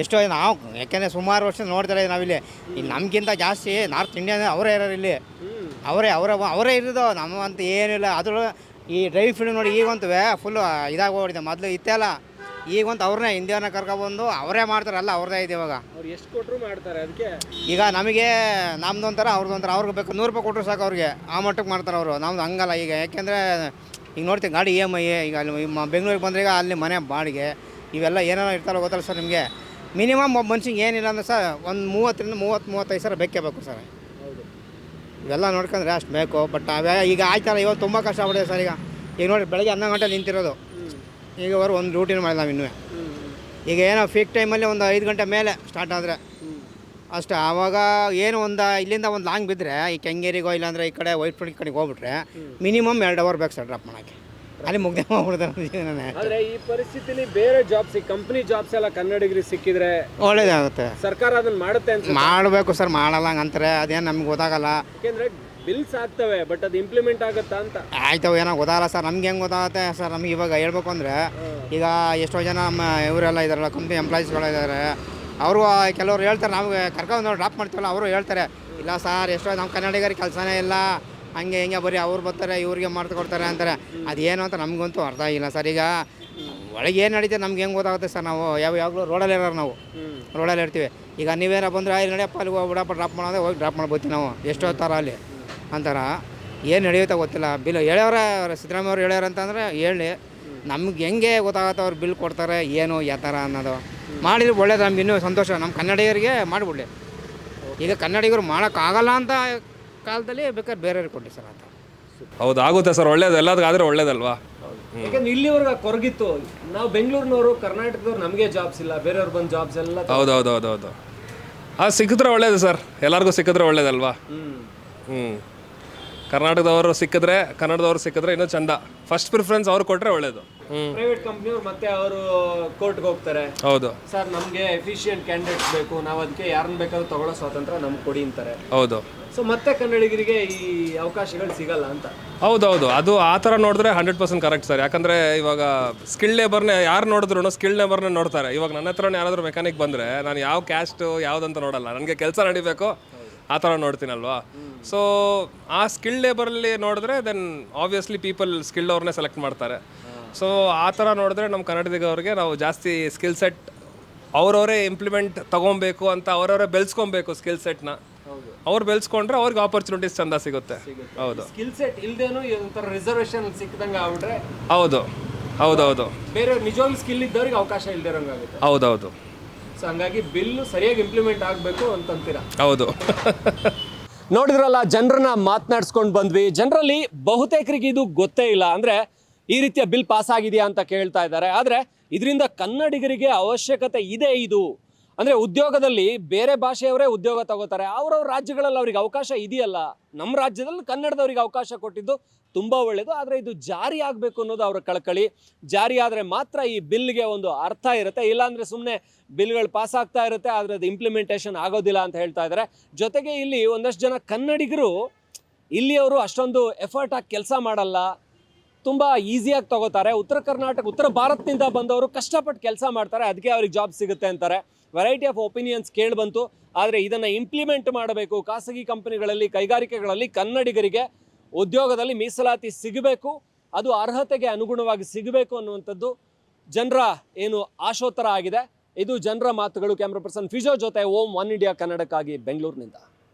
ಎಷ್ಟೋ ನಾವು ಯಾಕೆಂದರೆ ಸುಮಾರು ವರ್ಷ ನೋಡ್ತಾರೆ ನಾವಿಲ್ಲಿ. ಇಲ್ಲಿ ನಮಗಿಂತ ಜಾಸ್ತಿ ನಾರ್ತ್ ಇಂಡಿಯನ್ ಅವರೇ ಇರೋರು ಇಲ್ಲಿ. ಅವರೇ ಅವರ ಅವರೇ ಇರೋದು. ನಮ್ಮ ಅಂತ ಏನಿಲ್ಲ. ಅದ್ರ ಈ ಡ್ರೈವಿಂಗ್ ಫೀಲ್ಡ್ ನೋಡಿ ಈಗಂತೂ ಫುಲ್ಲು ಇದಾಗಿ ಹೋಗ್ಬಿಟ್ಟಿದೆ ಮೊದಲು ಇತ್ತೆಲ್ಲ. ಈಗಂತೂ ಅವ್ರನ್ನೇ ಇಂಡಿಯಾನ ಕರ್ಕೊಬಂದು ಅವರೇ ಮಾಡ್ತಾರಲ್ಲ ಅವ್ರದೇ ಇದೆ ಇವಾಗ. ಅವ್ರು ಎಷ್ಟು ಕೊಟ್ಟರು ಮಾಡ್ತಾರೆ ಅದಕ್ಕೆ? ಈಗ ನಮಗೆ ನಮ್ದು ಒಂಥರ ಅವ್ರದ್ದು ಒಂಥರ ಅವ್ರಿಗೆ ಬೇಕು. ನೂರು ರೂಪಾಯಿ ಕೊಟ್ಟರು ಸಾಕು ಅವ್ರಿಗೆ. ಆ ಮಟ್ಟಕ್ಕೆ ಮಾಡ್ತಾರೆ ಅವರು. ನಮ್ದು ಹಂಗಲ್ಲ ಈಗ. ಯಾಕೆಂದರೆ ಈಗ ನೋಡ್ತೀವಿ ಗಾಡಿ ಇ ಎಂ ಐ ಈಗ ಅಲ್ಲಿ ಬೆಂಗಳೂರಿಗೆ ಬಂದ್ರೆ ಈಗ ಅಲ್ಲಿ ಮನೆ ಬಾಡಿಗೆ ಇವೆಲ್ಲ ಏನೇನೋ ಇರ್ತಾರೋ ಗೊತ್ತಲ್ಲ ಸರ್ ನಿಮಗೆ? ಮಿನಿಮಮ್ ಒಬ್ಬ ಮನ್ಸಿಗೆ ಏನಿಲ್ಲ ಅಂದ್ರೆ ಸರ್ ಒಂದು ಮೂವತ್ತರಿಂದ ಮೂವತ್ತು ಮೂವತ್ತೈದು ಸಾವಿರ ಬೇಕೇ ಬೇಕು ಸರ್. ಇವೆಲ್ಲ ನೋಡ್ಕೊಂಡ್ರೆ ಅಷ್ಟು ಬೇಕು ಬಟ್ ಅವೇ ಈಗ ಆಯ್ತಲ್ಲ ಇವಾಗ ತುಂಬ ಕಷ್ಟ ಆಗ್ಬಿಟ್ಟಿದೆ ಸರ್ ಈಗ. ಈಗ ನೋಡಿ ಬೆಳಗ್ಗೆ ಹನ್ನೊಂದು ಗಂಟೆ ನಿಂತಿರೋದು. ಈಗ ಅವರು ಒಂದು ರೂಟೀನ್ ಮಾಡಿಲ್ಲ ನಾವು ಇನ್ನೂ ಈಗ ಏನೋ ಫೀಕ್ ಟೈಮಲ್ಲಿ ಒಂದು ಐದು ಗಂಟೆ ಮೇಲೆ ಸ್ಟಾರ್ಟ್ ಆದರೆ ಅಷ್ಟೇ. ಆವಾಗ ಏನು ಒಂದು ಇಲ್ಲಿಂದ ಒಂದು ಲಾಂಗ್ ಬಿದ್ದರೆ ಈ ಕೆಂಗೇರಿಗೋ ಇಲ್ಲಾಂದರೆ ಈ ಕಡೆ ವೈಟ್ ಫೀಲ್ಡ್ ಕಡೆಗೆ ಹೋಗ್ಬಿಟ್ರೆ ಮಿನಿಮಮ್ ಎರಡು ಅವರ್ ಬೇಕು ಸರ್ ಡ್ರಾಪ್ ಮಾಡೋಕ್ಕೆ. ಅಲ್ಲಿ ಮುಗ್ದೆ ಜೀವನನೇ. ಈ ಪರಿಸ್ಥಿತಿಲಿ ಬೇರೆ ಜಾಬ್ಸ್ ಕಂಪ್ನಿ ಜಾಬ್ಸ್ ಎಲ್ಲ ಕನ್ನಡಿಗರಿಗೆ ಸಿಕ್ಕಿದ್ರೆ ಒಳ್ಳೇದಾಗುತ್ತೆ. ಸರ್ಕಾರ ಅದನ್ನ ಮಾಡುತ್ತೆ ಅಂತ ಮಾಡಬೇಕು ಸರ್ ಮಾಡಲ್ಲ ಅಂತಾರೆ ಅದೇನು ನಮ್ಗೆ ಗೊತ್ತಾಗಲ್ಲ. ಯಾಕೆಂದ್ರೆ ಬಿಲ್ಸ್ ಆಗ್ತವೆ ಬಟ್ ಅದು ಇಂಪ್ಲಿಮೆಂಟ್ ಆಗುತ್ತಾ ಅಂತ? ಆಯ್ತವ ಏನೋ ಗೊತ್ತಾಗಲ್ಲ ಸರ್. ನಮ್ಗೆ ಹೆಂಗೆ ಗೊತ್ತಾಗುತ್ತೆ ಸರ್? ನಮ್ಗೆ ಇವಾಗ ಹೇಳ್ಬೇಕು ಅಂದರೆ ಈಗ ಎಷ್ಟೋ ಜನ ನಮ್ಮ ಇವರೆಲ್ಲ ಇದಾರಲ್ಲ ಕಂಪ್ನಿ ಎಂಪ್ಲಾಯೀಸ್ಗಳಿದ್ದಾರೆ ಅವರು ಕೆಲವರು ಹೇಳ್ತಾರೆ ನಾವು ಕರ್ಕೊಂಡು ಡ್ರಾಪ್ ಮಾಡ್ತೀವಲ್ಲ ಅವರು ಹೇಳ್ತಾರೆ ಇಲ್ಲ ಸರ್ ಎಷ್ಟೋ ನಮ್ಮ ಕನ್ನಡಿಗರಿಗೆ ಕೆಲಸನೇ ಇಲ್ಲ. ಹಂಗೆ ಹಿಂಗೆ ಬರೀ ಅವ್ರು ಬರ್ತಾರೆ ಇವ್ರಿಗೆ ಮಾಡ್ತಾ ಕೊಡ್ತಾರೆ ಅಂತಾರೆ. ಅದೇನು ಅಂತ ನಮಗಂತೂ ಅರ್ಥ ಆಗಿಲ್ಲ ಸರ್. ಈಗ ಒಳಗೆ ಏನು ನಡೀತದೆ ನಮ್ಗೆ ಹೆಂಗೆ ಗೊತ್ತಾಗುತ್ತೆ ಸರ್? ನಾವು ಯಾವ ಯಾವಾಗಲೂ ರೋಡಲ್ಲಿ ಇರೋರು ನಾವು. ರೋಡಲ್ಲಿ ಇರ್ತೀವಿ. ಈಗ ನೀವೇನೋ ಬಂದರೆ ಇಲ್ಲಿ ನಡೆಯಪ್ಪ ಅಲ್ಲಿ ಹೋಗಿ ಬಿಡಪ್ಪ ಡ್ರಾಪ್ ಮಾಡೋದೇ ಹೋಗಿ ಡ್ರಾಪ್ ಮಾಡ್ಬೋತೀವಿ ನಾವು. ಎಷ್ಟೋ ಥರ ಅಲ್ಲಿ. ಅಂತಾರ ಏನು ನಡೆಯುತ್ತೆ ಗೊತ್ತಿಲ್ಲ. ಬಿಲ್ ಹೇಳ್ಯವ್ರ ಸಿದ್ದರಾಮಯ್ಯ ಅವ್ರು ಹೇಳ್ಯಾರ ಅಂತಂದರೆ ಹೇಳಿ ನಮ್ಗೆ ಹೆಂಗೆ ಗೊತ್ತಾಗುತ್ತೆ ಅವ್ರು ಬಿಲ್ ಕೊಡ್ತಾರೆ ಏನು ಯಾವ ಥರ ಅನ್ನೋದು ಮಾಡಿದ್ರೆ ಒಳ್ಳೇದು ನಮ್ಗೆ ಇನ್ನೂ ಸಂತೋಷ. ನಮ್ಮ ಕನ್ನಡಿಗರಿಗೆ ಮಾಡಿಬಿಡ್ಲಿ. ಈಗ ಕನ್ನಡಿಗರು ಮಾಡೋಕ್ಕಾಗಲ್ಲ ಅಂತ ಕಾಲದಲ್ಲಿ ಬೇಕಾದ್ರೆ ಬೇರೆಯವ್ರಿಗೆ ಕೊಡಿ ಸರ್ ಅಂತ ಹೌದು ಆಗುತ್ತೆ ಸರ್. ಒಳ್ಳೇದು ಎಲ್ಲದಕ್ಕಾದ್ರೆ ಒಳ್ಳೇದಲ್ವಾ? ಯಾಕಂದ್ರೆ ಇಲ್ಲಿವರೆಗೆ ಕೊರಗಿತ್ತು. ನಾವು ಬೆಂಗಳೂರಿನವರು ಕರ್ನಾಟಕದವ್ರು ನಮಗೆ ಜಾಬ್ಸ್ ಇಲ್ಲ. ಬೇರೆಯವ್ರು ಬಂದು ಜಾಬ್ಸ್ ಎಲ್ಲ ಹೌದು ಹೌದು ಹೌದು ಹೌದು ಅದು ಸಿಕ್ಕಿದ್ರೆ ಒಳ್ಳೇದು ಸರ್. ಎಲ್ಲರಿಗೂ ಸಿಕ್ಕಿದ್ರೆ ಒಳ್ಳೇದಲ್ವಾ? ಹ್ಞೂ ಕರ್ನಾಟಕದವರು ಸಿಕ್ಕಿದ್ರೆ ಕನ್ನಡದವರು ಸಿಕ್ಕಿದ್ರೆ ಇನ್ನೂ ಚಂದ. ಫಸ್ಟ್ ಪ್ರಿಫರೆನ್ಸ್ ಅವ್ರು ಕೊಟ್ರೆ ಒಳ್ಳೇದು. ಪ್ರೈವೇಟ್ ಕಂಪ್ನಿಯವ್ರು ಮತ್ತೆ ಅವರು ಕೋರ್ಟ್ಗೆ ಹೋಗ್ತಾರೆ. ಹೌದು. ಸರ್ ನಮಗೆ ಎಫಿಷಿಯಂಟ್ ಕ್ಯಾಂಡಿಡೇಟ್ಸ್ ಬೇಕು. ನಾವು ಅದಕ್ಕೆ ಯಾರನ್ನ ಬೇಕಾದ್ರೂ ತಗೊಳ್ಳೋ ಸ್ವಾತಂತ್ರ್ಯ ನಮ್ಗೆ ಕೊಡಿ ಅಂತಾರೆ. ಹೌದು. ಸೊ ಮತ್ತೆ ಕನ್ನಡಿಗರಿಗೆ ಈ ಅವಕಾಶಗಳು ಸಿಗಲ್ಲ ಅಂತ. ಹೌದೌದು. ಅದು ಆ ಥರ ನೋಡಿದ್ರೆ ಹಂಡ್ರೆಡ್ ಪರ್ಸೆಂಟ್ ಕರೆಕ್ಟ್ ಸರ್ ಯಾಕಂದ್ರೆ ಇವಾಗ ಸ್ಕಿಲ್ ಲೇಬರ್ನ ಯಾರು ನೋಡಿದ್ರು ಸ್ಕಿಲ್ ಲೇಬರ್ನ ನೋಡ್ತಾರೆ. ಇವಾಗ ನನ್ನ ಹತ್ರ ಯಾರಾದರೂ ಮೆಕ್ಯಾನಿಕ್ ಬಂದರೆ ನಾನು ಯಾವ ಕ್ಯಾಸ್ಟು ಯಾವುದಂತ ನೋಡಲ್ಲ. ನನಗೆ ಕೆಲಸ ನಡಿಬೇಕು. ಆ ಥರ ನೋಡ್ತೀನಲ್ವಾ? ಸೊ ಆ ಸ್ಕಿಲ್ ಲೇಬರಲ್ಲಿ ನೋಡಿದ್ರೆ ದೆನ್ ಆಬ್ವಿಯಸ್ಲಿ ಪೀಪಲ್ ಸ್ಕಿಲ್ ಅವ್ರನ್ನೇ ಸೆಲೆಕ್ಟ್ ಮಾಡ್ತಾರೆ. ಸೊ ಆ ಥರ ನೋಡಿದ್ರೆ ನಮ್ಮ ಕನ್ನಡದಿಗವ್ರಿಗೆ ನಾವು ಜಾಸ್ತಿ ಸ್ಕಿಲ್ ಸೆಟ್ ಅವ್ರವರೇ ಇಂಪ್ಲಿಮೆಂಟ್ ತೊಗೊಬೇಕು ಅಂತ ಅವರವರೇ ಬೆಳೆಸ್ಕೊಬೇಕು ಸ್ಕಿಲ್ ಸೆಟ್ನ ಅವ್ರು ಬೆಳೆಸ್ಕೊಂಡ್ರೆ ಅವ್ರಿಗೆ ಆಪರ್ಚುನಿಟೀಸ್ ಚಂದ ಸಿಗುತ್ತೆ. ಹೌದು. ಸ್ಕಿಲ್ ಸೆಟ್ ಇಲ್ದೇನು ಒಂಥರ ರಿಸರ್ವೇಶನ್ ಸಿಕ್ಕದಂಗೆ ಆಗ್ಬಿಟ್ರೆ ಹೌದು. ಹೌದೌದು. ಬೇರೆ ನಿಜವಾಗ್ಲೂ ಸ್ಕಿಲ್ ಇದ್ದವ್ರಿಗೆ ಅವಕಾಶ ಇಲ್ದಿರಂಗಾಗುತ್ತೆ ಹೌದೌದು. ಸೊ ಹಂಗಾಗಿ ಬಿಲ್ ಸರಿಯಾಗಿ ಇಂಪ್ಲಿಮೆಂಟ್ ಆಗಬೇಕು ಅಂತಂತೀರಾ ಹೌದು. ನೋಡಿದ್ರಲ್ಲ ಜನರನ್ನ ಮಾತನಾಡ್ಸ್ಕೊಂಡು ಬಂದ್ವಿ. ಜನರಲ್ಲಿ ಬಹುತೇಕರಿಗೆ ಇದು ಗೊತ್ತೇ ಇಲ್ಲ. ಅಂದ್ರೆ ಈ ರೀತಿಯ ಬಿಲ್ ಪಾಸ್ ಆಗಿದೆಯಾ ಅಂತ ಕೇಳ್ತಾ ಇದ್ದಾರೆ. ಆದ್ರೆ ಇದರಿಂದ ಕನ್ನಡಿಗರಿಗೆ ಅವಶ್ಯಕತೆ ಇದೆ ಇದು. ಅಂದ್ರೆ ಉದ್ಯೋಗದಲ್ಲಿ ಬೇರೆ ಭಾಷೆಯವರೇ ಉದ್ಯೋಗ ತಗೋತಾರೆ. ಅವ್ರವ್ರ ರಾಜ್ಯಗಳಲ್ಲಿ ಅವ್ರಿಗೆ ಅವಕಾಶ ಇದೆಯಲ್ಲ. ನಮ್ಮ ರಾಜ್ಯದಲ್ಲಿ ಕನ್ನಡದವ್ರಿಗೆ ಅವಕಾಶ ಕೊಟ್ಟಿದ್ದು ತುಂಬ ಒಳ್ಳೆಯದು ಆದರೆ ಇದು ಜಾರಿ ಆಗಬೇಕು ಅನ್ನೋದು ಅವರ ಕಳಕಳಿ. ಜಾರಿ ಆದರೆ ಮಾತ್ರ ಈ ಬಿಲ್ಗೆ ಒಂದು ಅರ್ಥ ಇರುತ್ತೆ. ಇಲ್ಲಾಂದರೆ ಸುಮ್ಮನೆ ಬಿಲ್ಗಳು ಪಾಸ್ ಆಗ್ತಾ ಇರುತ್ತೆ, ಆದರೆ ಅದು ಇಂಪ್ಲಿಮೆಂಟೇಷನ್ ಆಗೋದಿಲ್ಲ ಅಂತ ಹೇಳ್ತಾ ಇದ್ದಾರೆ ಜೊತೆಗೆ ಇಲ್ಲಿ ಒಂದಷ್ಟು ಜನ ಕನ್ನಡಿಗರು, ಇಲ್ಲಿಯವರು ಅಷ್ಟೊಂದು ಎಫರ್ಟ್ ಆಗಿ ಕೆಲಸ ಮಾಡಲ್ಲ. ತುಂಬ ಈಸಿಯಾಗಿ ತಗೋತಾರೆ. ಉತ್ತರ ಕರ್ನಾಟಕ, ಉತ್ತರ ಭಾರತದಿಂದ ಬಂದವರು ಕಷ್ಟಪಟ್ಟು ಕೆಲಸ ಮಾಡ್ತಾರೆ. ಅದಕ್ಕೆ ಅವ್ರಿಗೆ ಜಾಬ್ ಸಿಗುತ್ತೆ ಅಂತಾರೆ. ವೆರೈಟಿ ಆಫ್ ಒಪಿನಿಯನ್ಸ್ ಕೇಳಿಬಂತು ಆದರೆ ಇದನ್ನು ಇಂಪ್ಲಿಮೆಂಟ್ ಮಾಡಬೇಕು. ಖಾಸಗಿ ಕಂಪನಿಗಳಲ್ಲಿ, ಕೈಗಾರಿಕೆಗಳಲ್ಲಿ ಕನ್ನಡಿಗರಿಗೆ ಉದ್ಯೋಗದಲ್ಲಿ ಮೀಸಲಾತಿ ಸಿಗಬೇಕು, ಅದು ಅರ್ಹತೆಗೆ ಅನುಗುಣವಾಗಿ ಸಿಗಬೇಕು ಅನ್ನುವಂಥದ್ದು ಜನರ ಏನು ಆಶೋತ್ತರ ಆಗಿದೆ. ಇದು ಜನರ ಮಾತುಗಳು. ಕ್ಯಾಮ್ರಾ ಪರ್ಸನ್ ಫಿಜೋ ಜೊತೆ ಓಂ, ಒನ್ ಇಂಡಿಯಾ ಕನ್ನಡಕ್ಕಾಗಿ ಬೆಂಗಳೂರಿನಿಂದ.